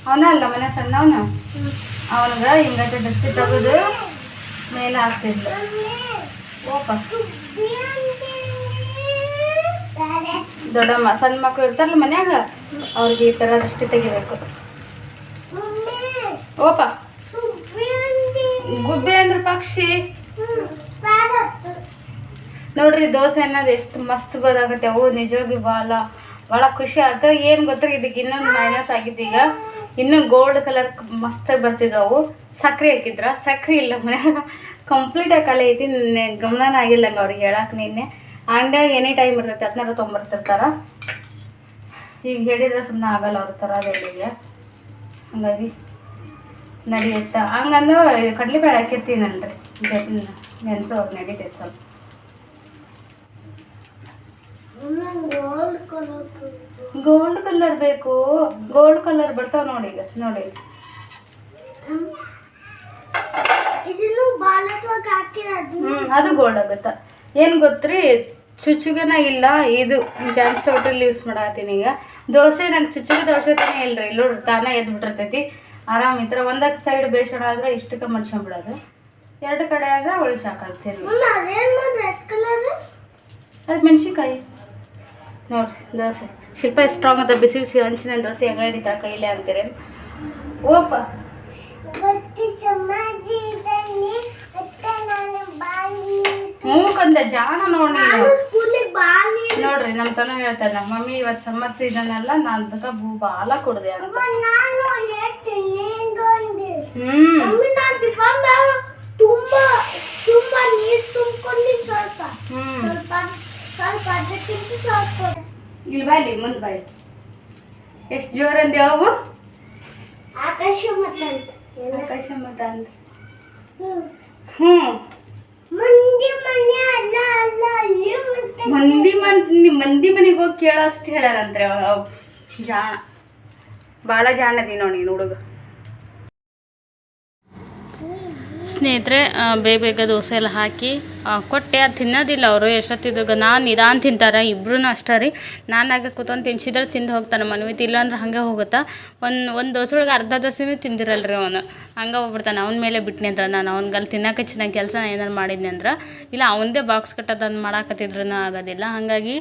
ಅವನ ಅಲ್ಲ ಮನೆ ಸಣ್ಣವನು? ಅವನಿಗೆ ಹಿಂಗಟ್ಟೆ ದಸ್ತಿ ತೆಗೆದು ಮೇಲೆ ಹಾಕ್ತಿದ್ಲು. ಓಪ ದೊಡ್ಡಮ್ಮ, ಸಣ್ಣ ಮಕ್ಳು ಇರ್ತಾರಲ್ಲ ಮನ್ಯಾಗ, ಅವ್ರಿಗೆ ಈ ಥರ ದೃಷ್ಟಿ ತೆಗಿಬೇಕು. ಓಪ ಗುಬ್ಬಿ ಅಂದ್ರೆ ಪಕ್ಷಿ. ನೋಡ್ರಿ, ದೋಸೆ ಅನ್ನೋದು ಎಷ್ಟು ಮಸ್ತ್ ಬದಾಗತ್ತೆ ಅವು ನಿಜವಾಗಿ ಭಾಳ ಭಾಳ ಖುಷಿ ಆಯ್ತು. ಏನು ಗೊತ್ತಾ, ಇದಕ್ಕೆ ಇನ್ನೊಂದು ಮೈನಸ್ ಆಗಿತ್ತು ಈಗ. ಇನ್ನು ಗೋಲ್ಡ್ ಕಲರ್ ಮಸ್ತಾಗಿ ಬರ್ತಿದ್ವು. ಸಕ್ರೆ ಹಾಕಿದ್ರ? ಸಕ್ರೆ ಇಲ್ಲ ಮನ್ಯಾಗ. ಕಂಪ್ಲೀಟಾಗಿ ಕಲೆ ಐತಿ. ನಿನ್ನೆ ಗಮನನ ಆಗಿಲ್ಲ ಹಂಗೆ ಅವ್ರಿಗೆ ಹೇಳಕ್ಕೆ ನಿನ್ನೆ. ಅಂಗಡಿಯಾಗ ಎನಿ ಟೈಮ್ ಇರ್ತೈತೆ ಅದನ್ನೆಲ್ಲ ತೊಗೊಂಬರ್ತಿರ್ತಾರ ಈಗ ಹೇಳಿದ್ರೆ ಸುಮ್ಮನೆ ಆಗಲ್ಲ ಅವ್ರ ಥರ ಅದೇ ಹಂಗಾಗಿ ನಡೆಯುತ್ತ? ಹಂಗಂದು ಕಡ್ಲೆಬೇಳೆ ಹಾಕಿರ್ತೀನಲ್ರಿ. ನೆನೆಸು ಅವ್ರು ನಡೀತೈತೆ ಸ್ವಲ್ಪ. ಗೋಲ್ಡ್ ಕಲರ್ ಬೇಕು. ಗೋಲ್ಡ್ ಕಲರ್ ಬರ್ತಾವ ನೋಡಿ ಈಗ ನೋಡಿ. ಅದು ಗೋಲ್ಡ್ ಆಗುತ್ತ? ಏನ್ ಗೊತ್ತ್ರಿ? ಚುಚ್ಚುಗನ ಇಲ್ಲ. ಇದು ಜಾನ್ಸ್ ಹೋಟೆಲ್ ಯೂಸ್ ಮಾಡತ್ತೀನಿ ಈಗ. ದೋಸೆ ನಂಗೆ ಚುಚ್ಚುಗೆ ದೋಸೆ ಇಲ್ಲಿ ನೋಡ್ರಿ ತಾನೇ ಎದ್ದು ಬಿಟ್ಟಿರ್ತೈತಿ ಆರಾಮ್ ಈ ಥರ ಒಂದಕ್ಕೆ ಸೈಡ್ ಬೇಸಣ ಆದ್ರೆ ಇಷ್ಟಕ್ಕೆ ಮಡ್ಸ್ಕೊಂಬಿಡೋದು ಎರಡು ಕಡೆ ಆದರೆ ಒಳ್ಳೆ ಸಾಕಾಗ್ತೀನಿ ಅದು ಮೆಣಸಿನ್ಕಾಯಿ. ನೋಡ್ರಿ ದೋಸೆ. ಶಿಲ್ಪ ಸ್ಟ್ರಾಂಗ್ ಅದ. ಬಿಸಿ ಬಿಸಿ ಹಂಚಿನ ದೋಸೆ ಹೆಂಗೆ ಹಿಡಿತಾ ಕೈಲೇ ಅಂತೀರಿ ಓಪ ಸಮಾಜಿದಲ್ಲಿ ಅತ್ತ ನಾನು ಬಾಲಿ ಹ್ಞೂ ಕಂದ ಜಾಣ ನೋಡಿ ನೋಡ್ರಿ ನಮ್ಮ ತನ ಹೇಳ್ತಾರೆ ನಮ್ಮ ಮಮ್ಮಿ ಇವತ್ತು ಸಮ್ಮರ್ ಸೀಸನ್ ಅಲ್ಲ ನಾನು ಅದಕ್ಕೆ ಭೂ ಬಾಲ ಕುಡ್ದೆ ಅಂತ. ಇಲ್ಲಿ ಬೈಲಿ ಮುಂದೆ ಬಾಯ್ ಎಷ್ಟು ಜೋರಂದಿ ಅವು? ಆಕಾಶ ಮತ್ತಂತ ಆಕಾಶ ಮಠ ಅಂತ. ಹ್ಮ್. ಹ್ಞೂ ಮಂದಿ ಮನೆ ಮಂದಿ ಮನೆಗೆ ಹೋಗಿ ಕೇಳೋ ಅಷ್ಟು ಹೇಳಂತ್ರಿ ಜಾಣ ಭಾಳ ಜಾಣದಿ ನೋಡಿ ಹುಡುಗ. ಸ್ನೇಹಿತರೆ ಬೇಗ ಬೇಗ ದೋಸೆ ಎಲ್ಲ ಹಾಕಿ ಕೊಟ್ಟೆ, ಅದು ತಿನ್ನೋದಿಲ್ಲ ಅವರು, ಎಷ್ಟೊತ್ತಿದ್ದಾಗ ನಾನು ನಿಧಾನ ತಿಂತಾರೆ ಇಬ್ಬರೂ ಅಷ್ಟೇ ರೀ. ನಾನಾಗ ಕೂತ್ಕೊಂಡು ತಿನ್ಸಿದ್ರೆ ತಿಂದು ಹೋಗ್ತಾನೆ ಮನ್ವಿತ್, ಇಲ್ಲಾಂದ್ರೆ ಹಾಗೆ ಹೋಗುತ್ತಾ? ಒಂದು ಒಂದು ದೋಸೆ ಒಳಗೆ ಅರ್ಧ ದೋಸೆನೂ ತಿಂದಿರಲ್ಲ ರೀ ಅವನು. ಹಂಗೆ ಹೋಗ್ಬಿಡ್ತಾನೆ, ಅವನ ಮೇಲೆ ಬಿಟ್ನಿ ಅಂತ ನಾನು ಅವ್ನಿಗೆ ಅಲ್ಲಿ ತಿನ್ನೋಕೆ ಚೆನ್ನಾಗಿ ಕೆಲಸ ಏನಾರು ಮಾಡಿದ್ನಿ ಅಂದ್ರೆ, ಇಲ್ಲ ಅವನದೇ ಬಾಕ್ಸ್ ಕಟ್ಟೋದನ್ನು ಮಾಡಾಕತ್ತಿದ್ರೂ ಆಗೋದಿಲ್ಲ. ಹಾಗಾಗಿ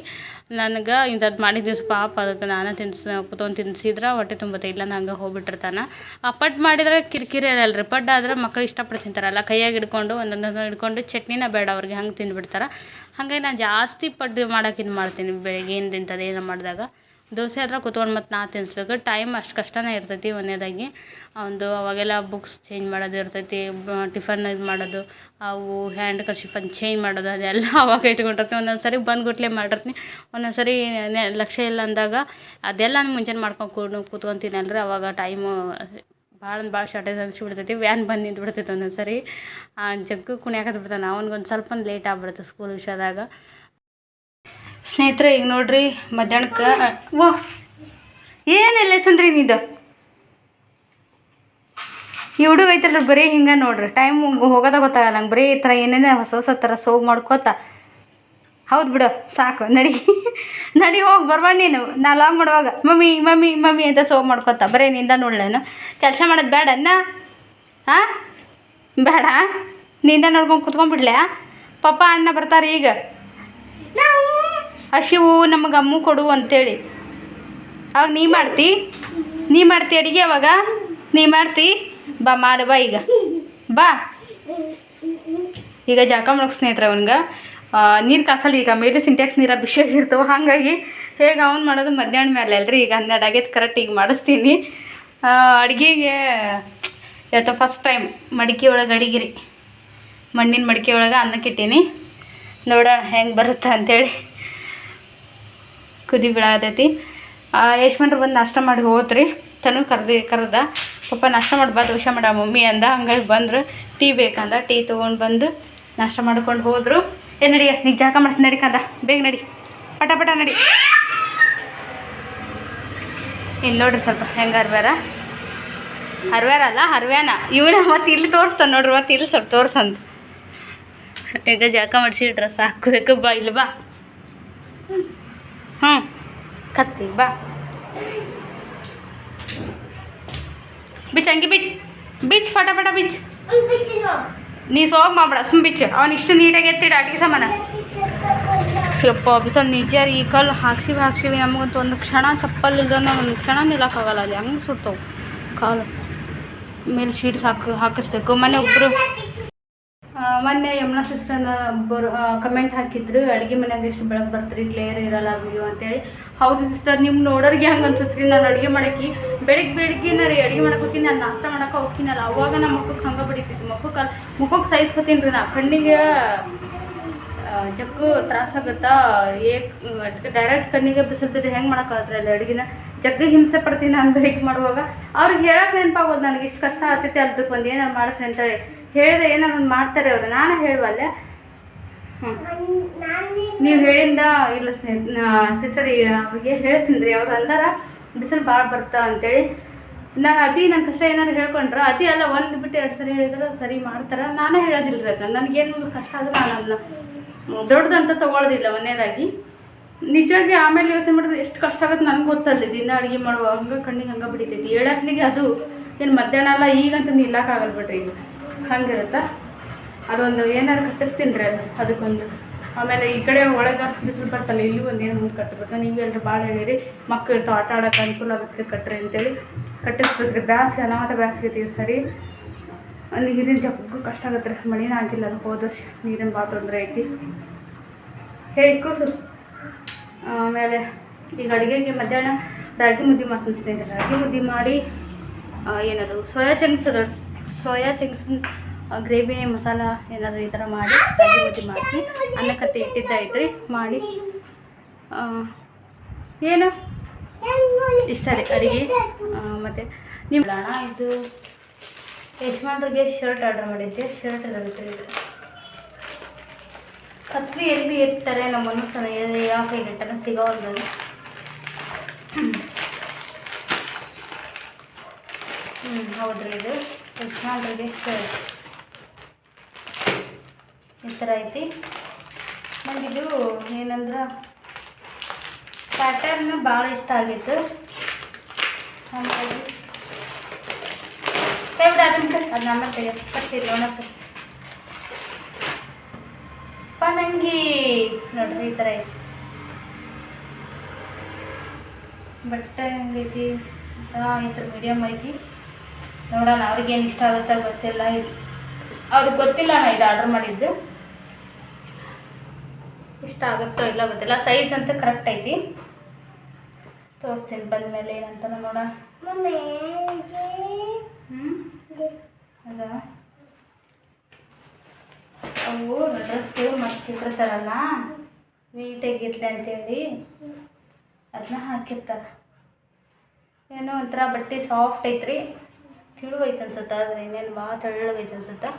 ನನಗೆ ಇಂಥದ್ದು ಮಾಡಿದ ದಿವಸ ಪಾಪ, ಅದಕ್ಕೆ ನಾನು ತಿನ್ಸ, ಕೂತ್ಕೊಂಡು ತಿನ್ಸಿದ್ರೆ ಹೊಟ್ಟೆ ತುಂಬತ್ತೆ, ಇಲ್ಲ ಹಂಗೆ ಹೋಗ್ಬಿಟ್ಟಿರ್ತಾನೆ. ಆ ಪಟ್ ಮಾಡಿದ್ರೆ ಕಿರಿಕಿರಿ ಇರಲ್ಲ ರೀ ಪಡ್ ಆದ್ರೆ ಮಕ್ಕಳು ಇಷ್ಟಪಟ್ಟು ತಿಂತಾರಲ್ಲ, ಕೈಯಾಗಿ ಹಿಡ್ಕೊಂಡು ಒಂದೊಂದು ಹಿಡ್ಕೊಂಡು, ಚಟ್ನಿನ ಬೇಡ ಅವ್ರಿಗೆ ಹಂಗೆ ತಿಂದುಬಿಡ್ತಾರೆ. ಹಾಗಾಗಿ ನಾನು ಜಾಸ್ತಿ ಪಡ್ಡು ಮಾಡೋಕೆ ಇದು ಮಾಡ್ತೀನಿ ಬೆಳಗ್ಗೆ ಏನು ತಿಂತದೆ ಏನೋ ಮಾಡಿದಾಗ. ದೋಸೆ ಹತ್ರ ಕುತ್ಕೊಂಡು ಮತ್ತು ನಾ ತಿನ್ನಿಸ್ಬೇಕು ಟೈಮ್ ಅಷ್ಟು ಕಷ್ಟನೇ ಇರ್ತೈತಿ ಒಂದನೇದಾಗಿ ಒಂದು ಅವಾಗೆಲ್ಲ ಬುಕ್ಸ್ ಚೇಂಜ್ ಮಾಡೋದು ಇರ್ತೈತಿ ಟಿಫನ್ ಇದು ಮಾಡೋದು, ಅವು ಹ್ಯಾಂಡ್ ಕರ್ಶಿಪನ್ನು ಚೇಂಜ್ ಮಾಡೋದು, ಅದೆಲ್ಲ ಅವಾಗ ಇಟ್ಕೊಂಡಿರ್ತೀನಿ. ಒಂದೊಂದು ಸರಿ ಬಂದ್ಗುಟ್ಲೆ ಮಾಡಿರ್ತೀನಿ. ಒಂದೊಂದು ಸರಿ ಲಕ್ಷ್ಯ ಇಲ್ಲ ಅಂದಾಗ ಅದೆಲ್ಲ ನಾನು ಮುಂಚೆನೇ ಮಾಡ್ಕೊಂಡು ಕೂಡ ಕೂತ್ಕೊಂತೀನಲ್ರಿ ಅವಾಗ ಟೈಮು ಭಾಳ ಅಂದ್ರೆ ಭಾಳ ಶಾರ್ಟೇಜ್ ಅನಿಸ್ಬಿಡ್ತೈತಿ ವ್ಯಾನ್ ಬಂದು ನಿಂತ್ಬಿಡ್ತೈತಿ ಒಂದೊಂದು ಸರಿ ಜಗ್ಗು ಕುಣಿಯಾಕತ್ ಬಿಡ್ತಾನೆ, ಅವ್ನಿಗೊಂದು ಸ್ವಲ್ಪ ಲೇಟ್ ಆಗ್ಬಿಡುತ್ತೆ ಸ್ಕೂಲ್ ವಿಷಯದಾಗ. ಸ್ನೇಹಿತರೆ, ಈಗ ನೋಡ್ರಿ, ಮಧ್ಯಾಹ್ನಕ್ಕೆ ಓ ಏನಿಲ್ಲ ಸಂದ್ರಿ ನಿಂದು? ಈ ಹುಡುಗ ಐತಲ್ರಿ, ಬರೀ ಹಿಂಗೆ ನೋಡ್ರಿ ಟೈಮ್ ಹೋಗೋದ ಗೊತ್ತಾಗಲ್ಲ ನಂಗೆ ಬರೀ ಈ ಥರ ಏನೇನೇ ಹೊಸ ಹೊಸ ಥರ ಸೋವ್ ಮಾಡ್ಕೋತ. ಹೌದು ಬಿಡು, ಸಾಕು. ನಡಿ. ನಡಿ ಹೋಗಿ ಬರ್ಬಾರ್ದು ನೀನು. ನಾ ಲಾಗ್ ಮಾಡುವಾಗ, ಮಮ್ಮಿ ಮಮ್ಮಿ ಮಮ್ಮಿ ಅಂತ ಸೋ ಮಾಡ್ಕೊತ, ಬರೀ ನಿಂದ ನೋಡ್ಲೇನು ಕೆಲಸ ಮಾಡೋದು ಬೇಡ ಅನ್ನ ಹಾಂ ಬೇಡ ನಿಂದ ನೋಡ್ಕೊಂಡು ಕುತ್ಕೊಂಡ್ಬಿಡ್ಲೆ ಪಪ್ಪ, ಅಣ್ಣ ಬರ್ತಾರೆ ಈಗ. ಹಸಿವು ನಮಗೆ ಅಮ್ಮು ಕೊಡು ಅಂತೇಳಿ. ಅವಾಗ ನೀ ಮಾಡ್ತಿ? ನೀ ಮಾಡ್ತಿ ಅಡುಗೆ ಅವಾಗ? ನೀ ಮಾಡ್ತಿ? ಬಾ, ಮಾಡು, ಬಾ ಈಗ. ಬಾ. ಈಗ ಜಾಕ ಮಾಡೋಕೆ ಸ್ನೇಹಿತರೆ ಅವ್ನಿಗೆ. ನೀರು ಕಾಸಲ್ಲ ಈಗ ಮೇಲೆ ಸಿಂಟ್ಯಾಕ್ಸ್ ನೀರ ಇರ್ತವೆ ಹಾಗಾಗಿ ಹೇಗೆ ಅವ್ನು ಮಾಡೋದು ಮಧ್ಯಾಹ್ನ ಮೇಲೆ ಅಲ್ರಿ ಈಗ ಹನ್ನೆರಡು ಆಗೈತೆ ಕರೆಕ್ಟ್ ಈಗ ಮಾಡಿಸ್ತೀನಿ. ಅಡುಗೆಗೆ, ಇವತ್ತು ಫಸ್ಟ್ ಟೈಮ್ ಮಡಿಕೆ ಒಳಗೆ ಅಡಿಗೆ ರೀ ಮಣ್ಣಿನ ಮಡಿಕೆ ಒಳಗೆ ಅನ್ನಕ್ಕೆ ಇಟ್ಟೀನಿ. ನೋಡೋಣ ಹೆಂಗೆ ಬರುತ್ತೆ ಅಂಥೇಳಿ ಕುದಿ ಬೀಳತೈತಿ. ಯಶ್ವಂತ್ರ ಬಂದು ನಾಷ್ಟ ಮಾಡಿ ಹೋತ್ರಿ. ತನು ಕರೆದಿ, ಕರೆದ, ಪಪ್ಪ, ನಾಷ್ಟ ಮಾಡಿ, ಬಾ ದೋಷ ಮಾಡ ಮಮ್ಮಿ ಅಂದ. ಹಂಗಾಗಿ ಬಂದರು. ಟೀ ಬೇಕಂದ, ಟೀ ತೊಗೊಂಡು ಬಂದು ನಾಷ್ಟ ಮಾಡ್ಕೊಂಡು ಹೋದರು. ಏ, ನಡಿ ನೀ ಜಾಕ ಮಾಡಿಸ್ ನಡಿಕಂದ ಬೇಗ ನಡಿ. ಪಟ ಪಟ ನಡಿ. ಇಲ್ಲಿ ನೋಡ್ರಿ ಸ್ವಲ್ಪ ಹೆಂಗೆ ಹರ್ವ್ಯಾರ? ಹರ್ವ್ಯಾರ ಅಲ್ಲ, ಹರ್ವ್ಯಾನ. ಇವನ ಮತ್ತೆ ಇಲ್ಲಿ ತೋರಿಸ್ತಾನೆ ನೋಡ್ರಿ, ಮತ್ತೆ ಇಲ್ಲಿ ಸ್ವಲ್ಪ ತೋರ್ಸಂತ. ಈಗ ಜಾಕ ಮಾಡಿಸಿ ಡ್ರೆಸ್ ಹಾಕಬೇಕು ಬಾ, ಇಲ್ಲಿ ಬಾ. ಹ್ಞೂ ಕತ್ತಿ, ಬಾ. ಬಿಚ್, ಹಂಗೆ ಬಿಚ್. ಬೀಚ್ ಫಟಾಫಟ ಫಟ ಬಿಚ್. ನೀ ಸೋಗ್ ಮಾಡ್ಬೇಡ, ಸುಮ್ ಬಿಚ್ಚು. ಅವನು ಇಷ್ಟು ನೀಟಾಗಿ ಎತ್ತಿಡ, ಅಡಿಗೆ ಸಾಮಾನ. ಯಪ್ಪ ಬಿಸಲ್ ನಿಜ ಈ ಕಲ್ಲು ಹಾಕ್ಸಿವಿ ಹಾಕ್ಸಿವಿ, ನಮಗಂತೂ ಒಂದು ಕ್ಷಣ ಚಪ್ಪಲ್ ಇಲ್ದಂದ್ರೆ ಒಂದು ಕ್ಷಣ ನಿಲ್ಲಕ್ಕಾಗಲ್ಲ ಅಲ್ಲಿ ಹಂಗೆ ಸುಡ್ತಾವೆ ಕಾಲು. ಮೇಲೆ ಶೀಟ್ಸ್ ಹಾಕಿ ಹಾಕಿಸ್ಬೇಕು, ಮನೆ ಒಬ್ಬರು ಮೊನ್ನೆ ಯಮುನಾ ಸಿಸ್ಟರ್ನ ಬರ್ ಕಮೆಂಟ್ ಹಾಕಿದ್ರು, ಅಡುಗೆ ಮನೆಯಾಗ ಎಷ್ಟು ಬೆಳಗ್ಗೆ ಬರ್ತೀರಿ ಕ್ಲಿಯರ್ ಇರಲ್ಲ ವಿಡಿಯೋ ಅಂತೇಳಿ. ಹೌದು ಸಿಸ್ಟರ್ ನಿಮ್ಮ ನೋಡೋರಿಗೆ ಹಂಗೆ ಅನ್ಸುತ್ತೆ ನಾನು ಅಡುಗೆ ಮಾಡಕ್ಕೆ. ಬೆಳಿಗ್ಗೆ ಬೆಳಿಗ್ಗೆ ರೀ, ಅಡುಗೆ ಮಾಡಕ್ಕೆ ಹೋಗ್ತೀನಿ, ನಾನು ನಾಷ್ಟ ಮಾಡಕ್ಕೆ ಹೋಗ್ತೀನಲ್ಲ ಅವಾಗ ನಮ್ಮ ಮುಖಕ್ಕೆ ಹಂಗೆ ಬಡಿತೈತಿ ಮುಖಕ್ಕೆ ಮುಖಕ್ಕೆ ಸಹಿಸ್ಕೊತೀನಿ ರೀ ನಾ ಕಣ್ಣಿಗೆ ಜಗ್ಗು ತ್ರಾಸಾಗುತ್ತಾ ಏ ಡೈರೆಕ್ಟ್ ಕಣ್ಣಿಗೆ ಬಿಸಿಲು ಬಿದ್ದರೆ ಹೆಂಗೆ ಮಾಡೋಕ್ಕಾಗತ್ತೆ ಅಲ್ಲಿ ಅಡುಗೆನ? ಜಗ್ಗ ಹಿಂಸೆ ಪಡ್ತೀನಿ ನಾನು ಬೆಳಿಗ್ಗೆ ಮಾಡುವಾಗ. ಅವ್ರಿಗೆ ಹೇಳಕ್ಕೆ ನೆನಪಾಗೋದು ನನಗೆ, ಇಷ್ಟು ಕಷ್ಟ ಆಗ್ತೈತೆ ಅದಕ್ಕೆ ಒಂದು ಏನಾರು ಮಾಡಿಸಿ ಅಂತೇಳಿ. ಹೇಳಿದೆ ಏನೋ ಒಂದು ಮಾಡ್ತಾರೆ ಅವರು, ನಾನು ಹೇಳುವಲ್ಲೇ ಹ್ಞೂ ನೀವು ಹೇಳಿಂದ, ಇಲ್ಲ ಸಿಸ್ಟರ್ ಅವ್ರಿಗೆ ಹೇಳ್ತೀನಿ ಅವ್ರು ಅಂದಾರ, ಬಿಸಿಲು ಭಾಳ ಬರ್ತಾ ಅಂತೇಳಿ. ನಾನು ಅತಿ ನನ್ನ ಕಷ್ಟ ಏನಾದ್ರು ಹೇಳ್ಕೊಂಡ್ರೆ, ಅತಿ ಅಲ್ಲ, ಒಂದು ಬಿಟ್ಟು ಎರಡು ಸರಿ ಹೇಳಿದ್ರೆ ಸರಿ ಮಾಡ್ತಾರೆ, ನಾನೇ ಹೇಳೋದಿಲ್ಲ ರೀ ಅದನ್ನ ನನಗೇನು ಕಷ್ಟ ಆದ್ರೆ ನಾನು ಅದನ್ನ ದೊಡ್ಡದಂತ ತೊಗೊಳೋದಿಲ್ಲ ಒಂದೇದಾಗಿ ನಿಜವಾಗಿ ಆಮೇಲೆ ಯೋಚನೆ ಮಾಡಿದ್ರೆ ಎಷ್ಟು ಕಷ್ಟ ಆಗುತ್ತೆ ನನಗೆ ಗೊತ್ತಲ್ಲ, ದಿನ ಅಡುಗೆ ಮಾಡುವ ಹಂಗೆ ಕಣ್ಣಿಗೆ ಹಂಗೆ ಬಿಡಿತೈತಿ. ಹೇಳತ್ಲಿಗೆ ಅದು, ಏನು ಮಧ್ಯಾಹ್ನ ಅಲ್ಲ, ಈಗಂತೂ ನಿಲ್ಲಕ್ಕಾಗಲ್ಲ ಬಿಡ್ರಿ ಈಗ ಹಂಗಿರುತ್ತಾ? ಅದೊಂದು ಏನಾರು ಕಟ್ಟಿಸ್ತೀನಿ ಅದು, ಅದಕ್ಕೊಂದು. ಆಮೇಲೆ ಈ ಕಡೆ ಒಳಗೆ ಬಿಸಿಲು ಬರ್ತಲ್ಲ, ಇಲ್ಲಿ ಒಂದು ಏನು ಮುಂದೆ ಕಟ್ಟಬೇಕು ನೀವು ಎಲ್ಲರೂ ಭಾಳ ಹೇಳಿರಿ ಮಕ್ಕಳು ಇರ್ತಾವೆ, ಆಟ ಆಡೋಕೆ ಅನುಕೂಲ ಆಗುತ್ತೆ ಕಟ್ಟ್ರಿ ಅಂತೇಳಿ ಕಟ್ಟಿಸ್ಬೇಕ್ರಿ. ಬ್ಯಾಸ್ಗೆ, ಅನಾಥ ಬ್ಯಾಸ್ಗೆ ಐತಿ ಸರಿ. ನೀರಿನ ಜಗ್ಗು ಕಷ್ಟ ಆಗತ್ತೆ ರೀ ಮಳೆನೇ ಆಗಿಲ್ಲ ಅದು, ಹೋದ ನೀರಿನ ಭಾಳ ತೊಂದರೆ ಐತಿ. ಹೇ, ಕೂಸು. ಆಮೇಲೆ ಈಗ ಅಡುಗೆಗೆ ಮಧ್ಯಾಹ್ನ ರಾಗಿ ಮುದ್ದೆ ಮಾಡ್ತೀನಿ ಸ್ನೇಹಿತರೆ. ರಾಗಿ ಮುದ್ದೆ ಮಾಡಿ ಏನದು soya chunks soya chunks gravy masala ಏನಾದರೂ ಈ ಥರ ಮಾಡಿ ಮಾಡಿ ಮಾಡ್ತೀನಿ ಅನ್ನಕ್ಕತ್ತೆ ಇಟ್ಟಿದ್ದ ಐತ್ರಿ ಮಾಡಿ. ಏನು? ಇಷ್ಟ ರೀ ಅಡುಗೆ. ಮತ್ತು ನಿಮ್ಮ ಅಣ್ಣ ಇದು ಯಜಮಾನ್ರಿಗೆ ಶರ್ಟ್ ಆರ್ಡರ್ ಮಾಡಿದ್ದೆ ಶರ್ಟ್ ಇದು. ಕತ್ರಿ ಎಲ್ಲಿ ಇರ್ತಾರೆ ನಮ್ಮ ಮನುಷ್ಯನ ಯಾವ ಕೈಗಿಟ್ಟಾರ ಸಿಗೋದು ಹ್ಞೂ ಹೌದ್ರಿ ಇದು. ಶರ್ಟ್ ಈ ಥರ ಐತಿ. ನನಗಿದು ಏನಂದ್ರೆ ಪ್ಯಾಟರ್ನ್ ಭಾಳ ಇಷ್ಟ ಆಗಿತ್ತು. ಹಾಗಾಗಿ ನಮ್ಮ ಪನಂಗಿ ನೋಡ್ರಿ, ಈ ಥರ ಐತಿ. ಬಟ್ಟೆ ಹೆಂಗೈತಿ? ಈ ಥರ ಮೀಡಿಯಮ್ ಐತಿ. ನೋಡೋಣ ಅವ್ರಿಗೇನು ಇಷ್ಟ ಆಗುತ್ತಾ ಗೊತ್ತಿಲ್ಲ. ಅವ್ರಿಗೆ ಗೊತ್ತಿಲ್ಲ ನಾ ಇದು ಆರ್ಡ್ರ್ ಮಾಡಿದ್ದು. ಇಷ್ಟ ಆಗುತ್ತೋ ಇಲ್ಲ ಗೊತ್ತಿಲ್ಲ. ಸೈಜ್ ಅಂತ ಕರೆಕ್ಟ್ ಐತಿ. ತೋರಿಸ್ತೀನಿ ಬಂದಮೇಲೆ ಏನಂತ ನೋಡೋಣ. ಅವು ಡ್ರೆಸ್ಸು ಮತ್ತು ಇಟ್ಟಿರ್ತಾರಲ್ಲ ನೀಟಾಗಿರ್ಲಿ ಅಂತೇಳಿ. ಅದನ್ನ ಹಾಕಿರ್ತಾರೆ. ಏನೋ ಒಂಥರ ಬಟ್ಟೆ ಸಾಫ್ಟ್ ಐತ್ರಿ. ತಿಳು ಐತೆ ಅನ್ಸುತ್ತೆ ಆದ್ರೆ ಇನ್ನೇನು ಭಾಳ ತೆಳ್ಳಗೈತೆ ಅನ್ಸುತ್ತೆ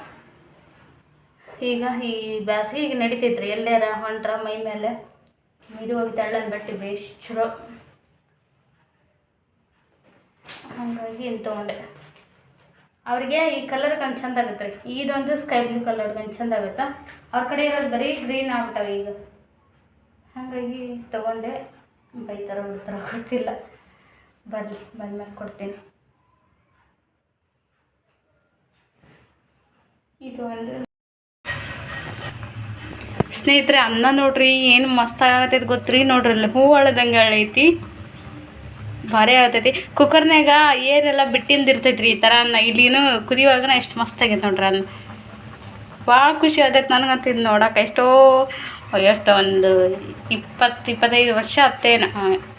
ಈಗ ಈ ಬ್ಯಾಸಿಗೆ ನಡಿತೈತ್ರಿ ಎಲ್ಲಾರ ಹೊಂಟ್ರ ಮೈ ಮೇಲೆ ಮಿದುವಾಗಿ ತೆಳ್ಳನ ಬಟ್ಟೆ ಬೇಸ್ ಚಲೋ. ಹಾಗಾಗಿ ಏನು ತೊಗೊಂಡೆ. ಅವ್ರಿಗೆ ಈ ಕಲರ್ ಗಂಜ್ ಚಂದ ಆಗುತ್ತೆ ರೀ ಇದೊಂದು ಸ್ಕೈ ಬ್ಲೂ ಕಲರ್ ಗಂಜ್ ಚಂದ ಆಗುತ್ತಾ. ಅವ್ರ ಕಡೆ ಇರೋದು ಬರೀ ಗ್ರೀನ್ ಆಗ್ಬಿಟ್ಟವೆ ಈಗ. ಹಾಗಾಗಿ ತೊಗೊಂಡೆ, ಬೈತಾರ ಬಿಡ್ತಾರ ಗೊತ್ತಿಲ್ಲ. ಬರಲಿ ಬಂದ್ಮೇಲೆ ಕೊಡ್ತೀನಿ. ಇದು ಒಂದು ಸ್ನೇಹಿತರೆ, ಅನ್ನ ನೋಡ್ರಿ, ಏನು ಮಸ್ತ್ ಆಗತ್ತೈತಿ ಗೊತ್ತ್ರಿ. ನೋಡ್ರಿ, ಅಲ್ಲಿ ಹೂ ಅಳದಂಗೆ ಅಳೈತಿ. ಭಾರಿ ಆಗತೈತಿ. ಕುಕ್ಕರ್ನಾಗ ಏರೆಲ್ಲ ಬಿಟ್ಟಿಂದ ಇರ್ತೈತ್ರಿ ಈ ಥರ ಅನ್ನ. ಇಲ್ಲಿನೂ ಕುದಿಯುವಾಗ ಎಷ್ಟು ಮಸ್ತ್ ಆಗೈತೆ ನೋಡ್ರಿ ಅನ್ನ. ಭಾಳ ಖುಷಿ ಆಗತೈತೆ ನನಗಂತ ಇದು ನೋಡಕ್ಕೆ ಎಷ್ಟೋ, ಎಷ್ಟು ಒಂದು ಇಪ್ಪತ್ತು, ಇಪ್ಪತ್ತೈದು ವರ್ಷ ಅತ್ತೇನು.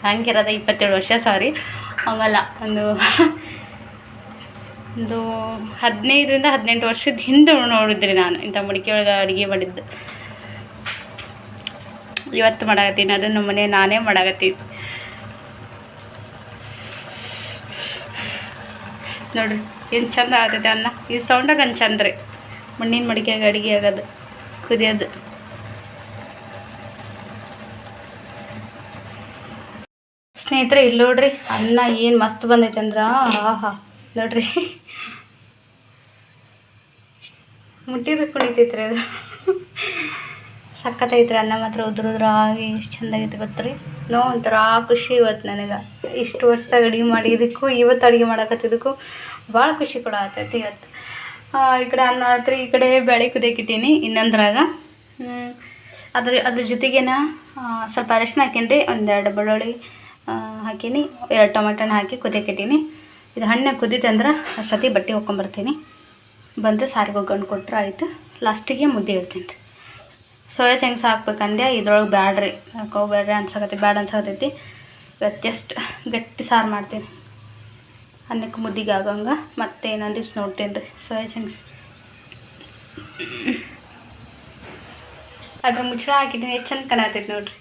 ಹಂಗಿರೋದ ಇಪ್ಪತ್ತೇಳು ವರ್ಷ ಸಾರಿ ಹಂಗಲ್ಲ, ಒಂದು ಒಂದು ಹದಿನೈದರಿಂದ ಹದಿನೆಂಟು ವರ್ಷದ ಹಿಂದೆ ನೋಡಿದ್ರಿ ನಾನು. ಇಂಥ ಮಡಿಕೆ ಒಳಗೆ ಅಡುಗೆ ಮಾಡಿದ್ದು. ಇವತ್ತು ಮಾಡಾಕತ್ತೀನಿ. ಅದನ್ನು ಮನೆ ನಾನೇ ಮಾಡಾಕತ್ತೀನಿ. ನೋಡ್ರಿ, ಏನು ಚಂದ ಆಗತೈತೆ ಅನ್ನ. ಈ ಸೌಂಡಾಗ ಅನ್ ಚಂದ ರೀ ಮಣ್ಣಿನ ಮಡಿಕೆಯಾಗ ಅಡುಗೆ ಆಗೋದು, ಕುದಿಯೋದು. ಸ್ನೇಹಿತರೆ, ಇಲ್ಲಿ ನೋಡ್ರಿ, ಅನ್ನ ಏನು ಮಸ್ತ್ ಬಂದೈತೆ ಅಂದ್ರೆ, ಆಹಾ, ನೋಡ್ರಿ. ಮುಟ್ಟಿದ್ರೆ ಕುಣಿತೈತ್ರಿ ಅದು. ಸಖತ್ತೈತ್ರಿ ಅನ್ನ ಮಾತ್ರ ಉದ್ರ ಆಗಿ ಎಷ್ಟು ಚಂದಾಗೈತೆ ಗೊತ್ತ್ರಿ. ನೋ ಒಂಥರ ಖುಷಿ ಇವತ್ತು ನನಗೆ. ಇಷ್ಟು ವರ್ಷದಾಗ ಅಡುಗೆ ಮಾಡಿದ್ದಕ್ಕೂ ಇವತ್ತು ಅಡುಗೆ ಮಾಡಕತ್ತಿದ್ದಕ್ಕೂ ಭಾಳ ಖುಷಿ ಕೂಡ ಆಗ್ತೈತಿ ಇವತ್ತು. ಈ ಕಡೆ ಅನ್ನ ಆತ್ರಿ, ಈ ಕಡೆ ಬೇಳೆ ಕುದಿಯಾಕಿಟ್ಟೀನಿ ಇನ್ನೊಂದ್ರಾಗ. ಅದ್ರ ಅದ್ರ ಜೊತೆಗೇನ ಸ್ವಲ್ಪ ಅರಿಶಿನ ಹಾಕೀನಿ ಒಂದೆರಡು ಬೆಳ್ಳುಳ್ಳಿ ಹಾಕೀನಿ, ಎರಡು ಟೊಮೆಟೊನ ಹಾಕಿ ಕುದಿಯಾಕಿಟ್ಟೀನಿ. ಇದು ಹಣ್ಣು ಕುದಿತಂದ್ರೆ ಅಷ್ಟೊತ್ತಿಗೆ ಬಟ್ಟೆ ಹೊಕ್ಕೊಂಬರ್ತೀನಿ ಬಂದು ಸಾರಿಗೆ ಒಗ್ಗರಣೆ ಕೊಟ್ಟರೆ ಆಯಿತು. ಲಾಸ್ಟಿಗೆ ಮುದ್ದೆ ಇಡ್ತೀನಿ ರೀ. ಸೋಯಾ ಚೆಂಗ್ಸ್ ಹಾಕ್ಬೇಕಂದೆ ಇದ್ರೊಳಗೆ ಬ್ಯಾಡ್ರಿ ಹಾಕೋ ಬೇಡ್ರಿ ಅನ್ಸಕತ್ತಿ ಬ್ಯಾಡ ಅನ್ಸಕತ್ತೈತಿ. ಜಸ್ಟ್ ಗಟ್ಟಿ ಸಾರು ಮಾಡ್ತೀನಿ. ಅನ್ನಕ್ಕೆ ಮುದ್ದಿಗೆ ಆಗೋಂಗೆ, ಮತ್ತೆ ಇನ್ನೊಂದು ದಿವ್ಸ ನೋಡ್ತೀನಿ ರೀ ಸೋಯಾ ಚೆಂಗ್ಸ್. ಅದ್ರ ಮುಚ್ಚಳ ಹಾಕಿದ್ದೀನಿ, ಎಷ್ಟು ಚಂದ ಕಾಣತೈತಿ ನೋಡ್ರಿ.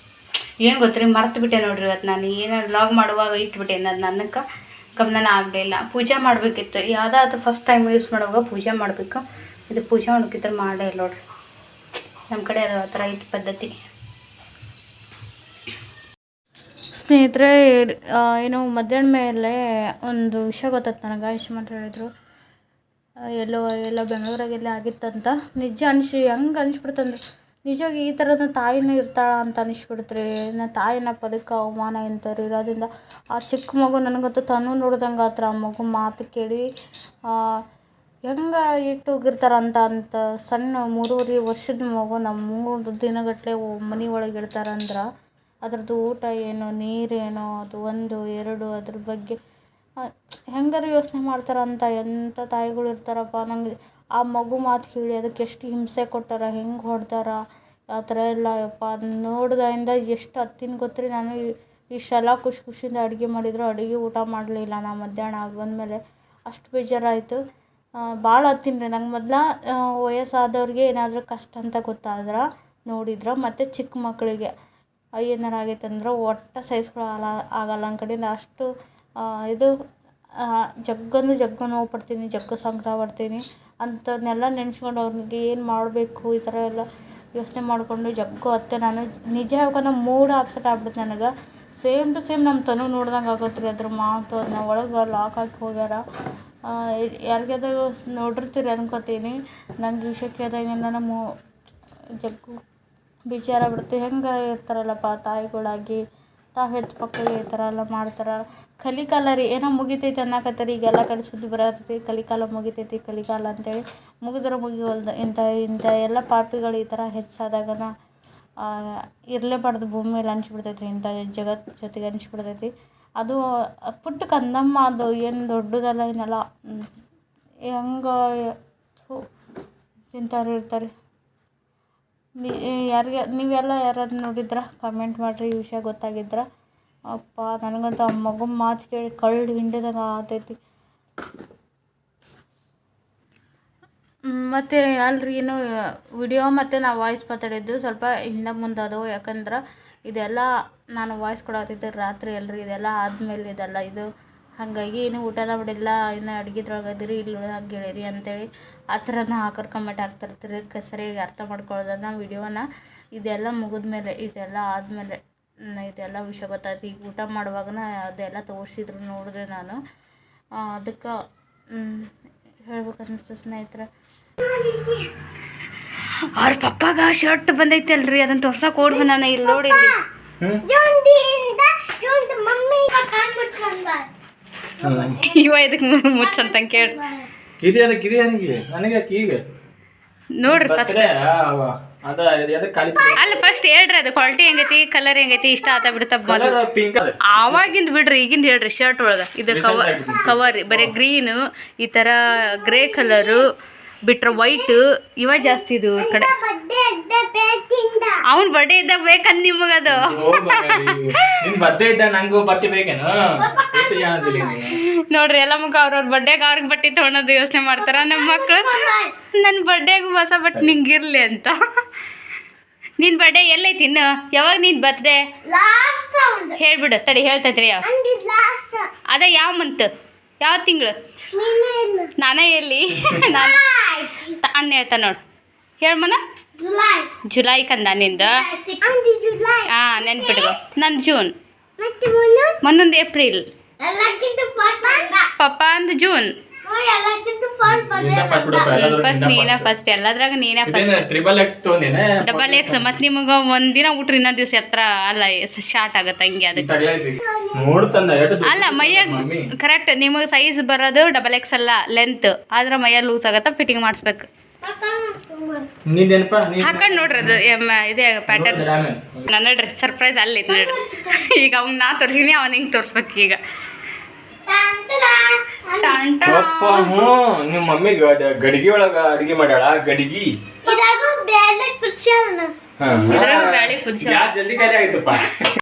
ಏನು ಗೊತ್ತ್ರಿ, ಮರ್ತು ಬಿಟ್ಟೆ ನೋಡ್ರಿ ಇವತ್ತು ನಾನು. ಏನಾದ್ರು ಲಾಗ್ ಮಾಡುವಾಗ ಇಟ್ಬಿಟ್ಟೆ ನಾನು ಅನ್ನಕ್ಕೆ ಗಮನ ಆಗಲಿಲ್ಲ ಪೂಜೆ ಮಾಡಬೇಕಿತ್ತು. ಯಾವುದಾದ್ರು ಫಸ್ಟ್ ಟೈಮ್ ಯೂಸ್ ಮಾಡುವಾಗ ಪೂಜೆ ಮಾಡಬೇಕು. ಇದು ಪೂಜೆ ಮಾಡೋಕ್ಕಿದ್ರೆ ಮಾಡೇ ಇಲ್ಲ ನೋಡ್ರಿ. ನಮ್ಮ ಕಡೆ ಆ ಥರ ಐತಿ ಪದ್ಧತಿ. ಸ್ನೇಹಿತರೆ ಏನು ಮಧ್ಯಾಹ್ನ ಮೇಲೆ ಒಂದು ವಿಷಯ ಗೊತ್ತಾಯ್ತು ನನಗೆ. ಆಯುಷ್ಮಾನ್ ಹೇಳಿದ್ರು. ಎಲ್ಲೋ ಎಲ್ಲೋ ಬೆಂಗಳೂರಾಗೆಲ್ಲ ಆಗಿತ್ತಂತ. ನಿಜ ಅನಿಸಿ, ಹೆಂಗೆ ಅನಿಸ್ಬಿಡ್ತಂದ್ರೆ. ನಿಜವಾಗಿ ಈ ಥರದ ತಾಯಿನೂ ಇರ್ತಾಳ ಅಂತ ಅನಿಸ್ಬಿಡ್ತ್ರಿ. ನಾ ತಾಯಿನ ಪದಕ್ಕೆ ಅವಮಾನ ಎಂತಾರೆ ಇರೋದ್ರಿಂದ ಆ ಚಿಕ್ಕ ಮಗು ನನಗಂತೂ ತನು ನೋಡ್ದಂಗೆ ಆತ್ರ? ಆ ಮಗು ಮಾತು ಕೇಳಿ ಹೆಂಗೆ ಇಟ್ಟು ಹೋಗಿರ್ತಾರೆ ಅಂತ ಸಣ್ಣ ಮೂರುವರೆ ವರ್ಷದ ಮಗು ನಮ್ಮ ಮೂರು ದಿನಗಟ್ಟಲೆ ಮನೆ ಒಳಗೆ ಇಡ್ತಾರಂದ್ರೆ, ಅದ್ರದ್ದು ಊಟ ಏನು, ನೀರೇನು, ಅದು ಒಂದು, ಎರಡು, ಅದ್ರ ಬಗ್ಗೆ ಹೆಂಗಾರು ಯೋಚನೆ ಮಾಡ್ತಾರಂತ ಎಂಥ ತಾಯಿಗಳು ಇರ್ತಾರಪ್ಪ, ನಂಗೆ ಆ ಮಗು ಮಾತು ಕೇಳಿ ಅದಕ್ಕೆ ಎಷ್ಟು ಹಿಂಸೆ ಕೊಟ್ಟಾರ, ಹೆಂಗೆ ಹೊಡೆದಾರ ಆ ಥರ ಎಲ್ಲ ಯಪ್ಪ. ಅದನ್ನ ನೋಡ್ದಾಗಿಂದ ಎಷ್ಟು ಹತ್ತಿನ ಗೊತ್ತಿರಿ ನಾನು ಇಷ್ಟೆಲ್ಲ ಖುಷಿ ಖುಷಿಯಿಂದ ಅಡುಗೆ ಮಾಡಿದ್ರು, ಅಡುಗೆ ಊಟ ಮಾಡಲಿಲ್ಲ ನಾ ಮಧ್ಯಾಹ್ನ ಆಗಿ ಬಂದಮೇಲೆ. ಅಷ್ಟು ಬೇಜಾರಾಯಿತು. ಭಾಳ ಹತ್ತೀನಿ ರೀ. ನಂಗೆ ಮೊದ್ಲು ವಯಸ್ಸಾದವ್ರಿಗೆ ಏನಾದರೂ ಕಷ್ಟ ಅಂತ ಗೊತ್ತಾದ್ರೆ ನೋಡಿದ್ರೆ, ಮತ್ತು ಚಿಕ್ಕ ಮಕ್ಕಳಿಗೆ ಏನಾರು ಆಗೈತೆ ಅಂದ್ರೆ ಒಟ್ಟು ಸಹಿಸ್ಕೊಳಲ್ಲ ಆಗಲ್ಲ. ನನ್ನ ಅಷ್ಟು ಇದು ಜಗ್ಗನ್ನು ಜಗ್ಗ ನೋವು ಪಡ್ತೀನಿ ಜಗ್ಗ ಸಂಗ್ರಹ ಪಡ್ತೀನಿ ಅಂಥದ್ನೆಲ್ಲ ನೆನೆಸ್ಕೊಂಡು ಅವ್ರಿಗೆ ಏನು ಮಾಡಬೇಕು ಈ ಥರ ಎಲ್ಲ ಯೋಚನೆ ಮಾಡಿಕೊಂಡು ಜಗ್ಗು, ಅತ್ತೆ, ನಾನು ನಿಜ ಹೇಳ್ಕೊಂಡು ಮೂಡ್ ಅಪ್ಸೆಟ್ ಆಗ್ಬಿಡ್ತು ನನಗೆ. ಸೇಮ್ ಟು ಸೇಮ್ ನಮ್ಮ ತನು ನೋಡ್ದಂಗೆ ಆಗತ್ತೆ ರೀ ಅದ್ರ ಮಾತು ಅದನ್ನ ಒಳಗೆ ಲಾಕ್ ಹಾಕಿ ಹೋಗ್ಯಾರ. ಯಾರಿಗಾದ್ರೂ ನೋಡಿರ್ತೀರಿ ಅನ್ಕೋತೀನಿ. ನಂಗೆ ವಿಷಯಕ್ಕೆ ವಿಷಯ ಕೇಳ್ದಾಗಿಂದ ನಮ್ಮ ಜಗ್ಗು ವಿಚಾರ ಬಿಡುತ್ತೆ ಹೆಂಗೆ ಇರ್ತಾರಲ್ಲಪ್ಪ ತಾಯಿಗಳಾಗಿ? ತಾವು ಹೆಚ್ಚು ಮಕ್ಕಳಿಗೆ ಈ ಥರ ಎಲ್ಲ ಮಾಡ್ತಾರೆ. ಕಲಿಕಾಲ ರೀ, ಏನೋ ಮುಗಿತೈತೆ ಈಗ ಎಲ್ಲ ಕಡೆ ಸುದ್ದಿ ಬರತೈತಿ ಕಲಿಕಾಲ ಮುಗಿತೈತಿ, ಕಲಿಕಾಲ ಅಂತೇಳಿ ಮುಗಿದ್ರೆ ಮುಗಿವಲ್ದು. ಇಂಥ ಇಂಥ ಎಲ್ಲ ಪಾಪಿಗಳು ಈ ಥರ ಹೆಚ್ಚಾದಾಗನ ಇರಲೇಬಾರ್ದು, ಭೂಮಿ ಮೇಲೆ ಅನ್ಸ್ಬಿಡ್ತೈತಿ ರೀ ಇಂಥ ಜಗತ್ತು ಜೊತೆಗೆ ಅನಿಸ್ಬಿಡ್ತೈತಿ. ಅದು ಪುಟ್ಟ ಕಂದಮ್ಮ ಅದು ಏನು ದೊಡ್ಡದಲ್ಲ ಏನೆಲ್ಲ ಹೆಂಗೆ ತಿಂತಾರೆ ಇರ್ತಾರೆ. ನೀ ಯಾರಿಗೆ, ನೀವೆಲ್ಲ ಯಾರಾದ್ರು ನೋಡಿದ್ರ? ಕಮೆಂಟ್ ಮಾಡಿರಿ, ಈ ವಿಷಯ ಗೊತ್ತಾಗಿದ್ರೆ? ಅಪ್ಪ, ನನಗಂತೂ ಆ ಮಗು ಮಾತು ಕೇಳಿ ಕಳ್ಳು ಹಿಂಡಿದಾಗ ಆತೈತಿ. ಮತ್ತು ಅಲ್ರಿ ಏನು ವಿಡಿಯೋ ಮತ್ತು ನಾವು ವಾಯ್ಸ್ ಮಾತಾಡಿದ್ದು ಸ್ವಲ್ಪ ಹಿಂದೆ ಮುಂದೆ ಯಾಕಂದ್ರೆ ಇದೆಲ್ಲ ನಾನು ವಾಯ್ಸ್ ಕೊಡತ್ತಿದ್ದೆ ರಾತ್ರಿ ಅಲ್ರಿ, ಇದೆಲ್ಲ ಆದಮೇಲೆ ಇದೆಲ್ಲ ಇದು. ಹಾಗಾಗಿ ಏನು ಊಟನ ಮಾಡಿಲ್ಲ, ಇನ್ನು ಅಡುಗೆದ್ರೊಳಗದಿರಿ ಇಲ್ಲಿ ಹಂಗೆ ಹೇಳಿರಿ ಅಂತೇಳಿ. ಆ ಥರನ ಹಾಕರ್ ಕಮೆಂಟ್ ಹಾಕ್ತಿರ್ತೀರಿ ಕ ಸರಿಯಾಗಿ ಅರ್ಥ ಮಾಡ್ಕೊಳ್ಳೋದನ್ನ ವಿಡಿಯೋನ ಇದೆಲ್ಲ ಮುಗಿದ್ಮೇಲೆ ಇದೆಲ್ಲ ಆದಮೇಲೆ ಇದೆಲ್ಲ ವಿಷಯ ಗೊತ್ತಾಯ್ತು. ಈಗ ಊಟ ಮಾಡುವಾಗನ ಅದೆಲ್ಲ ತೋರಿಸಿದ್ರು ನೋಡಿದೆ ನಾನು. ಅದಕ್ಕೆ ಹೇಳ್ಬೇಕನ್ನಿಸ್ತು ಸ್ನೇಹಿತರೆ. ಅವ್ರ ಪಪ್ಪಾಗ ಶರ್ಟ್ ಬಂದೈತೆ ಅಲ್ರಿ ಅದನ್ನ ತೋರ್ಸಕ್ ಓಡ್ ನಾನು ಇಲ್ಲಿ ನೋಡಿ ಇವ ಇದಕ್ಕೆ ಮುಚ್ಚಂತ ಕೇಳಿ ಅದಕ್ಕೆ ಇದು ನನಗೆ ಈಗ ನೋಡ್ರಿ ಫಸ್ಟ್ ಅದ ಎದಕ್ಕೆ ಖಾಲಿ ಅಲ್ಲ ಫಸ್ಟ್ ಹೇಳ್ರಿ ಅದು ಕ್ವಾಲಿಟಿ ಹೆಂಗೈತಿ ಕಲರ್ ಹೆಂಗೈತಿ ಇಷ್ಟ ಆತ ಬಿಡ್ತ ಪಿಂಕ್ ಆವಾಗಿಂದ ಬಿಡ್ರಿ ಈಗಿಂದ ಹೇಳ್ರಿ ಶರ್ಟ್ ಒಳಗ. ಇದು ಕವರ್ ಕವರ್ ಬರೀ ಗ್ರೀನು ಈ ತರ ಗ್ರೇ ಕಲರು ಬಿಟ್ರೆ ವೈಟ್ ಇವ ಜಾಸ್ತಿ ಇದು ಕಡೆ. ಅವ್ನ ಬರ್ಡೇ ಇದ್ದಾಗ ಬೇಕಂದ್ ನಿಮಗದು. ನೋಡ್ರಿ ಎಲ್ಲ ಮಗ ಅವ್ರವ್ರ ಬರ್ಡೇಗೆ ಅವ್ರಿಗೆ ಬಟ್ಟೆ ತೊಗೊಳೋದು ಯೋಚನೆ ಮಾಡ್ತಾರ. ನಮ್ಮ ಮಕ್ಕಳು ನನ್ನ ಬರ್ಡೇಗ ಹೊಸ ಬಟ್ಟೆ ನಿಂಗಿರ್ಲಿ ಅಂತ. ನಿನ್ ಬರ್ಡೇ ಎಲ್ಲೈತಿ ಇನ್ನು? ಯಾವಾಗ ನಿನ್ ಬರ್ತ್ಡೇ ಹೇಳ್ಬಿಡು ತಡಿ ಹೇಳ್ತೈತ್ರಿ ಯಾವ ಅಂದಿ ಅದೇ ಯಾವ ಮಂತ್ ಯಾವ ತಿಂಗಳು? ನೀನೇ ಎಲ್ಲಿ ನಾನು ಅನ್ನ ಹೇಳ್ತಾ ನೋಡು. ಹೇಳ್ಮನ ಜುಲೈ ಕಂದ ನಿಂದು. ಹಾ ನೆನ್ಪಿಟ್ಕೊ. ನನ್ನ ಜೂನ್ ಮೊನ್ನೊಂದು ಏಪ್ರಿಲ್ ಪಪ್ಪ ಅಂದು ಜೂನ್ ಫಸ್ಟ್ ಎಲ್ಲದ್ರಾಗ ನೀನೇ? ಎಕ್ಸ್ ಡಬಲ್ ಎಕ್ಸ್ ಮತ್ತು ನಿಮಗೆ ಒಂದಿನ ಊಟ ಇನ್ನೊಂದ್ ದಿವಸ ಎತ್ತರ ಅಲ್ಲ ಶಾರ್ಟ್ ಆಗತ್ತೆ ಹಂಗೆ ಅದಕ್ಕೆ. ಅಲ್ಲ ಮೈಯಾಗ ಕರೆಕ್ಟ್ ನಿಮಗೆ ಸೈಜ್ ಬರೋದು ಡಬಲ್ ಎಕ್ಸ್ ಅಲ್ಲ ಲೆಂತ್ ಆದ್ರೆ ಮೈಯ ಲೂಸ್ ಆಗತ್ತ ಫಿಟ್ಟಿಂಗ್ ಮಾಡಿಸ್ಬೇಕು. ಹಾಕೊಂಡ್ ನೋಡ್ರಿ ಅದು ಇದೇ ಪ್ಯಾಟರ್ನ್ ನನ್ನ ಡ್ರೆಸ್ ನೋಡ್ರಿ ಸರ್ಪ್ರೈಸ್ ಅಲ್ಲಿ ನೋಡ್ರಿ. ಈಗ ಅವ್ನ ನಾ ತೋರಿಸಿನಿ ಅವನ ಹಿಂಗೆ ತೋರಿಸ್ಬೇಕು ಈಗ. ಅಪ್ಪ ಹ್ಞೂ ನಿಮ್ಮ ಮಮ್ಮಿ ಗಡಿಗೆ ಒಳಗ ಅಡಿಗೆ ಮಾಡ್ಯಾಳ ಗಡಿಗಿ? ಜಲ್ದಿ ಖಾಲಿ ಆಗಿತ್ತಪ್ಪ.